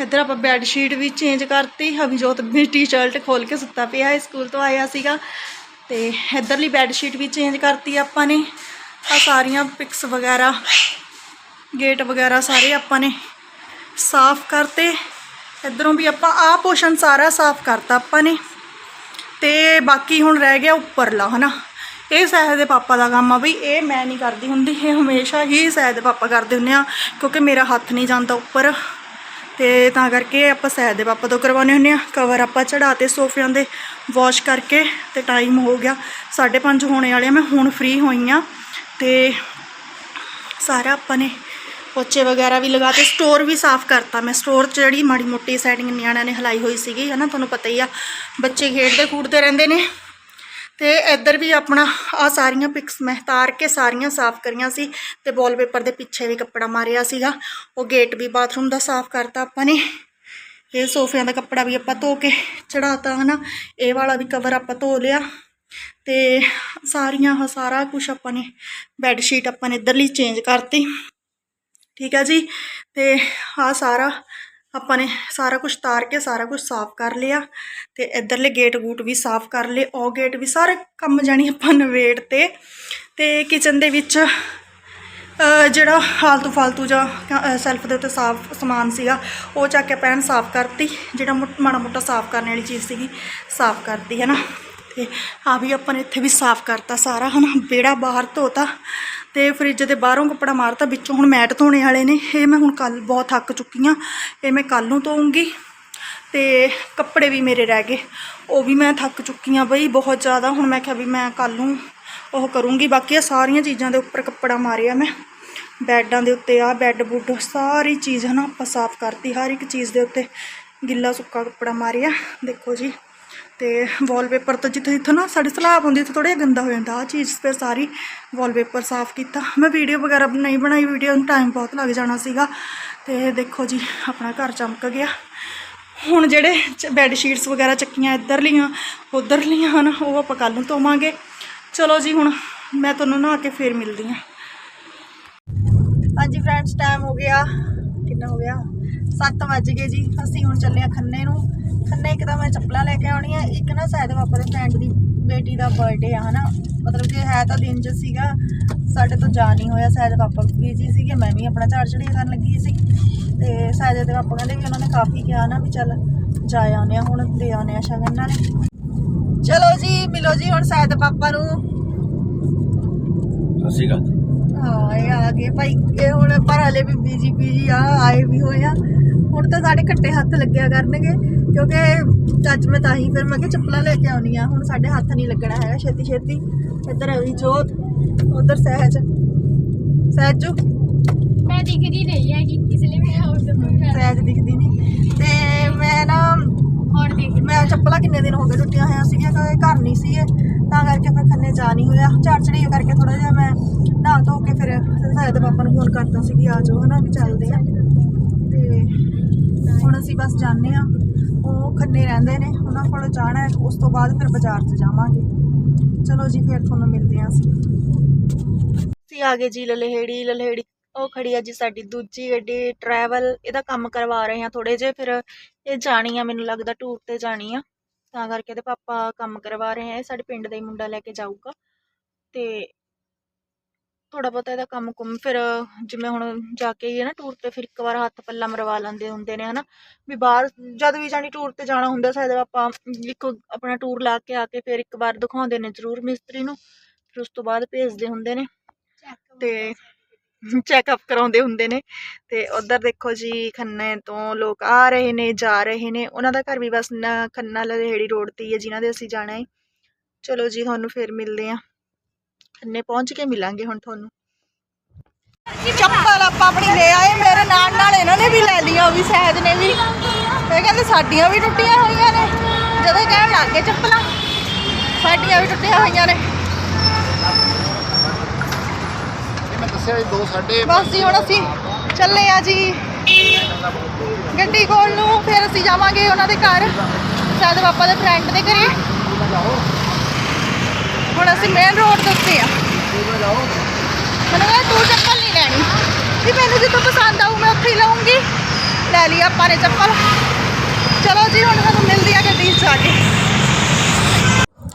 ਇੱਧਰ ਆਪਾਂ ਬੈੱਡ ਸ਼ੀਟ ਵੀ ਚੇਂਜ ਕਰਤੀ। ਹਵੀਜੋਤ ਵੀ ਟੀ-ਸ਼ਰਟ ਖੋਲ ਕੇ ਸੁੱਤਾ ਪਿਆ ਹੈ ਸਕੂਲ ਤੋਂ ਆਇਆ ਸੀਗਾ। ਤੇ ਇੱਧਰਲੀ ਬੈੱਡ ਸ਼ੀਟ ਵੀ ਚੇਂਜ ਕਰਤੀ ਆਪਾਂ ਨੇ। ਆ ਸਾਰੀਆਂ ਪਿਕਸ ਵਗੈਰਾ ਗੇਟ ਵਗੈਰਾ ਸਾਰੇ ਆਪਾਂ ਨੇ ਸਾਫ਼ ਕਰਤੇ। ਇਧਰੋਂ ਵੀ ਆਪਾਂ ਆ ਪੋਸ਼ਨ ਸਾਰਾ ਸਾਫ਼ ਕਰਤਾ ਆਪਾਂ ਨੇ। ਤੇ ਬਾਕੀ ਹੁਣ ਰਹਿ ਗਿਆ ਉੱਪਰਲਾ, ਹਨਾ। ਇਹ ਸਹਿਜ ਦੇ ਪਾਪਾ ਦਾ ਕੰਮ ਆ ਬਈ, ਇਹ ਮੈਂ ਨਹੀਂ ਕਰਦੀ ਹੁੰਦੀ। ਇਹ ਹਮੇਸ਼ਾ ਹੀ ਸਹਿਜ ਦੇ ਪਾਪਾ ਕਰਦੇ ਹੁੰਦੇ ਆ, ਕਿਉਂਕਿ ਮੇਰਾ ਹੱਥ ਨਹੀਂ ਜਾਂਦਾ ਉੱਪਰ। ਤੇ ਤਾਂ ਕਰਕੇ ਆਪਾਂ ਸਹਿਜ ਦੇ ਪਾਪਾ ਤੋਂ ਕਰਵਾਉਂਦੇ ਹੁੰਦੇ ਆ। ਕਵਰ ਆਪਾਂ ਚੜਾਤੇ ਸੋਫਿਆਂ ਦੇ ਵਾਸ਼ ਕਰਕੇ ਤੇ ਟਾਈਮ ਹੋ ਗਿਆ 5:30 ਹੋਣੇ ਵਾਲੇ ਆ। ਮੈਂ ਹੁਣ ਫ੍ਰੀ ਹੋਈ ਆ। ਤੇ ਸਾਰਾ ਆਪਾਂ ਨੇ ਪੋਚੇ ਵਗੈਰਾ ਵੀ ਲਗਾਤੇ ਸਟੋਰ ਵੀ ਸਾਫ਼ ਕਰਤਾ ਮੈਂ। ਸਟੋਰ 'ਚ ਜਿਹੜੀ ਮਾੜੀ ਮੋਟੀ ਸੈਟਿੰਗ ਨਿਆਣਿਆਂ ਨੇ ਹਲਾਈ ਹੋਈ ਸੀਗੀ, ਹਨਾ, ਤੁਹਾਨੂੰ ਪਤਾ ਹੀ ਆ। ਬੱਚੇ ਖੇਡਦੇ ਖੂਡਦੇ ਰਹਿੰਦੇ ਨੇ। ਤੇ ਇੱਧਰ ਵੀ ਆਪਣਾ ਆ ਸਾਰੀਆਂ ਪਿਕਸ ਮੈਂ ਤਾਰ ਕੇ ਸਾਰੀਆਂ ਸਾਫ਼ ਕਰੀਆਂ ਸੀ ਤੇ ਵਾਲਪੇਪਰ ਦੇ ਪਿੱਛੇ ਵੀ ਕੱਪੜਾ ਮਾਰਿਆ ਸੀਗਾ। ਉਹ ਗੇਟ ਵੀ ਬਾਥਰੂਮ ਦਾ ਸਾਫ਼ ਕਰਤਾ ਆਪਾਂ ਨੇ। ਇਹ ਸੋਫਿਆਂ ਦਾ ਕੱਪੜਾ ਵੀ ਆਪਾਂ ਧੋ ਕੇ ਚੜਾਤਾ ਹਨਾ। ਇਹ ਵਾਲਾ ਵੀ ਕਵਰ ਆਪਾਂ ਧੋ ਲਿਆ। ਤੇ ਸਾਰੀਆਂ ਆਹ ਸਾਰਾ ਕੁਝ ਆਪਾਂ ਨੇ ਬੈੱਡ ਸ਼ੀਟ ਆਪਾਂ ਨੇ ਇੱਧਰਲੀ ਚੇਂਜ ਕਰਤੀ। ਠੀਕ ਹੈ ਜੀ? ਤੇ ਆ ਸਾਰਾ ਆਪਾਂ ਨੇ ਸਾਰਾ ਕੁਝ ਤਾਰ ਕੇ, ਸਾਰਾ ਕੁਝ ਸਾਫ਼ ਕਰ ਲਿਆ ਤੇ ਇੱਧਰਲੇ ਗੇਟ ਗੂਟ ਵੀ ਸਾਫ਼ ਕਰ ਲਏ। ਉਹ ਗੇਟ ਵੀ ਸਾਰੇ ਕੰਮ ਜਾਣੀ ਆਪਾਂ ਨਵੇੜ ਤੇ। ਤੇ ਕਿਚਨ ਦੇ ਵਿੱਚ ਜਿਹੜਾ ਫਾਲਤੂ ਫਾਲਤੂ ਜਾਂ ਸੈਲਫ ਦੇ ਉੱਤੇ ਸਾਫ਼ ਸਮਾਨ ਸੀਗਾ, ਉਹ ਚੱਕ ਕੇ ਪੈਣ ਸਾਫ਼ ਕਰਤੀ। ਜਿਹੜਾ ਮੁ- ਮਾੜਾ ਮੋਟਾ ਸਾਫ਼ ਕਰਨ ਵਾਲੀ ਚੀਜ਼ ਸੀਗੀ, ਸਾਫ਼ ਕਰਤੀ ਹੈ ਨਾ ਤੇ ਆ ਵੀ ਆਪਾਂ ਨੇ ਇੱਥੇ ਵੀ ਸਾਫ਼ ਕਰਤਾ ਸਾਰਾ, ਹਨਾ? ਵਿਹੜਾ ਬਾਹਰ ਧੋਤਾ। ਤੇ ਫ੍ਰਿਜ ਦੇ ਬਾਹਰੋਂ ਕੱਪੜਾ ਮਾਰਤਾ, ਵਿੱਚੋਂ ਹੁਣ ਮੈਟ ਧੋਣੇ ਵਾਲੇ ਨੇ। ਇਹ ਮੈਂ ਹੁਣ ਕੱਲ ਬਹੁਤ ਥੱਕ ਚੁੱਕੀ ਆ। ਇਹ ਮੈਂ ਕੱਲ ਨੂੰ ਧੋਉਂਗੀ ਤੇ ਕੱਪੜੇ ਵੀ ਮੇਰੇ ਰਹਿ ਗਏ। ਉਹ ਵੀ ਮੈਂ ਥੱਕ ਚੁੱਕੀ ਆ ਬਈ, ਬਹੁਤ ਜ਼ਿਆਦਾ। ਹੁਣ ਮੈਂ ਕਿਹਾ ਵੀ ਮੈਂ ਕੱਲ ਨੂੰ ਉਹ ਕਰੂੰਗੀ। ਬਾਕੀ ਆ ਸਾਰੀਆਂ ਚੀਜ਼ਾਂ ਦੇ ਉੱਪਰ ਕੱਪੜਾ ਮਾਰਿਆ ਮੈਂ। ਬੈੱਡਾਂ ਦੇ ਉੱਤੇ ਆ ਬੈੱਡ ਬੁੱਡ, ਸਾਰੀ ਚੀਜ਼ ਹਨਾ, ਆਪਾਂ ਸਾਫ਼ ਕਰਤੀ, ਹਰ ਇੱਕ ਚੀਜ਼ ਦੇ ਉੱਤੇ ਗਿੱਲਾ ਸੁੱਕਾ ਕੱਪੜਾ ਮਾਰਿਆ। ਦੇਖੋ ਜੀ ਤੇ ਵਾਲਪੇਪਰ ਤਾਂ ਜਿੱਥੇ ਜਿੱਥੇ ਨਾ ਸਾਡੇ ਸਲਾਬ ਹੁੰਦੀ ਉੱਥੇ ਥੋੜਾ ਜਿਹਾ ਗੰਦਾ ਹੋ ਜਾਂਦਾ ਆ ਚੀਜ਼ ਫਿਰ ਸਾਰੀ ਵਾਲਪੇਪਰ ਸਾਫ਼ ਕੀਤਾ। ਮੈਂ ਵੀਡੀਓ ਵਗੈਰਾ ਨਹੀਂ ਬਣਾਈ ਵੀਡੀਓ ਨੂੰ ਟਾਈਮ ਬਹੁਤ ਲੱਗ ਜਾਣਾ ਸੀਗਾ। ਤੇ ਦੇਖੋ ਜੀ, ਆਪਣਾ ਘਰ ਚਮਕ ਗਿਆ। ਹੁਣ ਜਿਹੜੇ ਬੈੱਡ ਸ਼ੀਟਸ ਵਗੈਰਾ ਚੱਕੀਆਂ ਇੱਧਰਲੀਆਂ, ਉੱਧਰਲੀਆਂ ਹਨ, ਉਹ ਆਪਾਂ ਕੱਲ ਨੂੰ ਧੋਵਾਂਗੇ। ਚਲੋ ਜੀ, ਹੁਣ ਮੈਂ ਤੁਹਾਨੂੰ ਨਹਾ ਕੇ ਫੇਰ ਮਿਲਦੀ ਹਾਂ। ਹਾਂਜੀ ਫਰੈਂਡਸ ਟਾਈਮ ਹੋ ਗਿਆ। ਕਿੰਨਾ ਹੋ ਗਿਆ? 7 ਵੱਜ ਗਏ ਜੀ। ਅਸੀਂ ਹੁਣ ਚੱਲੇ ਆ ਖੰਨੇ ਨੂੰ। ਖੰਨੇ ਇੱਕ ਤਾਂ ਮੈਂ ਚੱਪਲਾਂ ਲੈ ਕੇ ਆਉਣੀ ਇੱਕ ਨਾ ਸ਼ਾਇਦ ਪਾਪਾ ਦੇ ਫਰੈਂਡ ਦੀ ਬੇਟੀ ਦਾ ਬਰਥਡੇ ਆ, ਹਨਾ? ਮਤਲਬ ਕਿ ਹੈ ਤਾਂ ਦਿਨ ਚ ਸੀਗਾ, ਸਾਡੇ ਤੋਂ ਜਾ ਨਹੀਂ ਹੋਇਆ, ਸ਼ਾਇਦ ਪਾਪਾ ਬੀਜੀ ਸੀਗੇ, ਮੈਂ ਵੀ ਆਪਣਾ ਝਾੜ ਝੜੀਆ ਕਰਨ ਲੱਗੀ ਸੀ। ਤੇ ਸ਼ਾਇਦ ਦੇ ਪਾਪਾ ਕਹਿੰਦੇ ਵੀ ਉਹਨਾਂ ਨੇ ਕਾਫੀ ਕਿਹਾ ਨਾ ਵੀ ਚੱਲ ਜਾ ਆਉਂਦੇ ਆ ਹੁਣ ਦੇ ਆਉਂਦੇ ਆ ਸ਼ਗਨ ਨਾਲੇ। ਚਲੋ ਜੀ, ਮਿਲੋ ਜੀ ਹੁਣ ਸ਼ਾਇਦ ਪਾਪਾ ਨੂੰ। ਸਤਿ ਸ਼੍ਰੀ ਅਕਾਲ। ਹਾਂ ਇਹ ਆ ਗਏ। ਭਾਈ ਇਹ ਹੁਣ ਪਰ ਹਲੇ ਵੀ ਬੀਜੀ ਬੀਜੀ ਆ ਆਏ ਵੀ ਹੋਏ ਆ। ਹੁਣ ਤਾਂ ਸਾਡੇ ਕੱਟੇ ਹੱਥ ਲੱਗਿਆ ਕਰਨਗੇ ਕਿਉਂਕਿ ਅੱਜ ਮੈਂ ਤਾਂ ਹੀ ਫਿਰ ਮੈਂ ਕਿਹਾ ਚੱਪਲਾਂ ਲੈ ਕੇ ਆਉਣੀ ਆ। ਹੁਣ ਸਾਡੇ ਹੱਥ ਨਹੀਂ ਲੱਗਣਾ ਹੈਗਾ ਛੇਤੀ ਛੇਤੀ। ਇੱਧਰ ਅਵੀ ਜੋਤ ਉਧਰ ਸਹਿਜ। ਸਹਿਜੂ? ਮੈਂ ਦਿਖਦੀ ਨਹੀਂ ਹੈਗੀ ਇਸ ਲਈ ਮੈਂ ਆਊਟ ਮੈਂ ਸਹਿਜ ਦਿਖਦੀ ਨਹੀਂ। ਤੇ ਮੈਂ ਨਾ ਹੁਣ ਦੇਖ। ਮੈਂ ਚੱਪਲਾਂ ਕਿੰਨੇ ਦਿਨ ਹੋ ਗਏ ਟੁੱਟੀਆਂ ਹੋਈਆਂ ਸੀਗੀਆਂ ਕਿਉਂਕਿ ਘਰ ਨਹੀਂ ਸੀਗੇ। ਤਾਂ ਕਰਕੇ ਫਿਰ ਖੰਨੇ ਜਾ ਨਹੀਂ ਹੋਇਆ। ਝਾੜ ਝੜੀਆ ਕਰਕੇ ਥੋੜਾ ਜਿਹਾ ਮੈਂ ਨਹਾ ਧੋ ਕੇ ਫਿਰ ਸਾਡੇ ਪਾਪਾ ਨੂੰ ਫੋਨ ਕਰਤਾ ਸੀ ਕਿ ਆ ਜਾਓ, ਹਨਾ, ਵੀ ਚੱਲਦੇ ਆ। ਤੇ ਹੁਣ ਅਸੀਂ ਬਸ ਜਾਂਦੇ ਆ। ਉਹ ਖੰਨੇ ਰਹਿੰਦੇ ਨੇ, ਉਹਨਾਂ ਕੋਲ ਜਾਣਾ ਉਸ ਤੋਂ ਬਾਅਦ ਫਿਰ ਬਾਜ਼ਾਰ 'ਚ ਜਾਵਾਂਗੇ। ਚਲੋ ਜੀ, ਫਿਰ ਤੁਹਾਨੂੰ ਮਿਲਦੇ ਆ ਅਸੀਂ। ਅਸੀਂ ਆ ਗਏ ਜੀ ਲਲਹੇੜੀ ਲਲਹੇੜੀ। ਉਹ ਖੜੀ ਆ ਜੀ ਸਾਡੀ ਦੂਜੀ ਗੱਡੀ ਟਰੈਵਲ ਇਹਦਾ ਕੰਮ ਕਰਵਾ ਰਹੇ ਆ ਥੋੜੇ ਜੇ ਫਿਰ ਇਹ ਜਾਣੀ ਆ, ਮੈਨੂੰ ਲੱਗਦਾ ਟੂਰ ਤੇ ਜਾਣੀ ਆ। ਤਾਂ ਕਰਕੇ ਇਹਦੇ ਪਾਪਾ ਕੰਮ ਕਰਵਾ ਰਹੇ ਆ ਇਹ ਸਾਡੇ ਪਿੰਡ ਦਾ ਹੀ ਮੁੰਡਾ ਲੈ ਕੇ ਜਾਊਗਾ। ਤੇ ਥੋੜਾ ਬਹੁਤਾ ਇਹਦਾ ਕੰਮ ਕੁਮ ਫਿਰ ਜਿਵੇਂ ਹੁਣ ਜਾ ਕੇ ਹੀ ਹੈ ਨਾ ਟੂਰ ਤੇ ਫਿਰ ਇੱਕ ਵਾਰ ਹੱਥ ਪੱਲਾ ਮਰਵਾ ਲੈਂਦੇ ਹੁੰਦੇ ਨੇ ਹਨਾ? ਵੀ ਬਾਹਰ ਜਦ ਵੀ ਜਾਣੀ ਟੂਰ ਤੇ ਜਾਣਾ ਹੁੰਦਾ ਸ਼ਾਇਦ ਆਪਾਂ ਇੱਕ ਆਪਣਾ ਟੂਰ ਲਾ ਕੇ ਆ ਕੇ ਫਿਰ ਇੱਕ ਵਾਰ ਦਿਖਾਉਂਦੇ ਨੇ ਜ਼ਰੂਰ ਮਿਸਤਰੀ ਨੂੰ ਫਿਰ ਉਸ ਤੋਂ ਬਾਅਦ ਭੇਜਦੇ ਹੁੰਦੇ ਨੇ। ਤੇ ਚੈੱਕਅਪ ਕਰਾਉਂਦੇ ਹੁੰਦੇ ਨੇ। ਤੇ ਉਧਰ ਦੇਖੋ ਜੀ, ਖੰਨੇ ਤੋਂ ਲੋਕ ਆ ਰਹੇ ਨੇ, ਜਾ ਰਹੇ ਨੇ। ਉਹਨਾਂ ਦਾ ਘਰ ਵੀ ਬਸ ਖੰਨਾ ਲਹੇੜੀ ਰੋਡ ਤੇ ਹੀ ਹੈ, ਜਿਨ੍ਹਾਂ ਦੇ ਅਸੀਂ ਜਾਣਾ ਹੈ। ਚਲੋ ਜੀ, ਤੁਹਾਨੂੰ ਫਿਰ ਮਿਲਦੇ ਆ ਖੰਨੇ ਪਹੁੰਚ ਕੇ ਮਿਲਾਂਗੇ ਹੁਣ ਤੁਹਾਨੂੰ। ਚੱਪਲ ਆਪਾਂ ਆਪਣੀ ਲੈ ਆਏ। ਮੇਰੇ ਨਾਲ ਨਾਲ ਇਹਨਾਂ ਨੇ ਵੀ ਲੈ ਲਈਆਂ, ਉਹ ਵੀ ਸਹਿਜ ਨੇ ਵੀ। ਇਹ ਕਹਿੰਦੇ ਸਾਡੀਆਂ ਵੀ ਟੁੱਟੀਆਂ ਹੋਈਆਂ ਨੇ। ਜਦੋਂ ਕਹਿਣ ਲੱਗ ਗਏ ਚੱਪਲਾਂ, ਸਾਡੀਆਂ ਵੀ ਟੁੱਟੀਆਂ ਹੋਈਆਂ ਨੇ ਇਹ ਮੈਂ ਦੱਸਿਆ ਜੀ ਦੋ ਸਾਡੇ ਬਸ ਜੀ, ਹੁਣ ਅਸੀਂ ਚੱਲੇ ਆ ਜੀ। ਗੱਡੀ ਕੋਲ ਨੂੰ, ਫਿਰ ਅਸੀਂ ਜਾਵਾਂਗੇ ਉਹਨਾਂ ਦੇ ਘਰ। ਸ਼ਾਇਦ ਪਾਪਾ ਦੇ ਫਰੈਂਡ ਦੇ ਘਰੇ। ਹੁਣ ਅਸੀਂ ਮੇਨ ਰੋਡ ਦੇ ਉੱਤੇ ਆ। ਮੈਨੂੰ ਕਹਿੰਦਾ ਤੂੰ ਚੱਪਲ ਨਹੀਂ ਲੈਣੀ। ਵੀ ਮੈਨੂੰ ਜਿੱਥੋਂ ਪਸੰਦ ਆਊ, ਮੈਂ ਉੱਥੇ ਹੀ ਲਵਾਂਗੀ ਲੈ ਲਈ ਆਪਾਂ ਨੇ ਚੱਪਲ। ਚਲੋ ਜੀ, ਹੁਣ ਸਾਨੂੰ ਮਿਲਦੀ ਆ ਗੱਡੀ 'ਚ ਜਾ ਕੇ।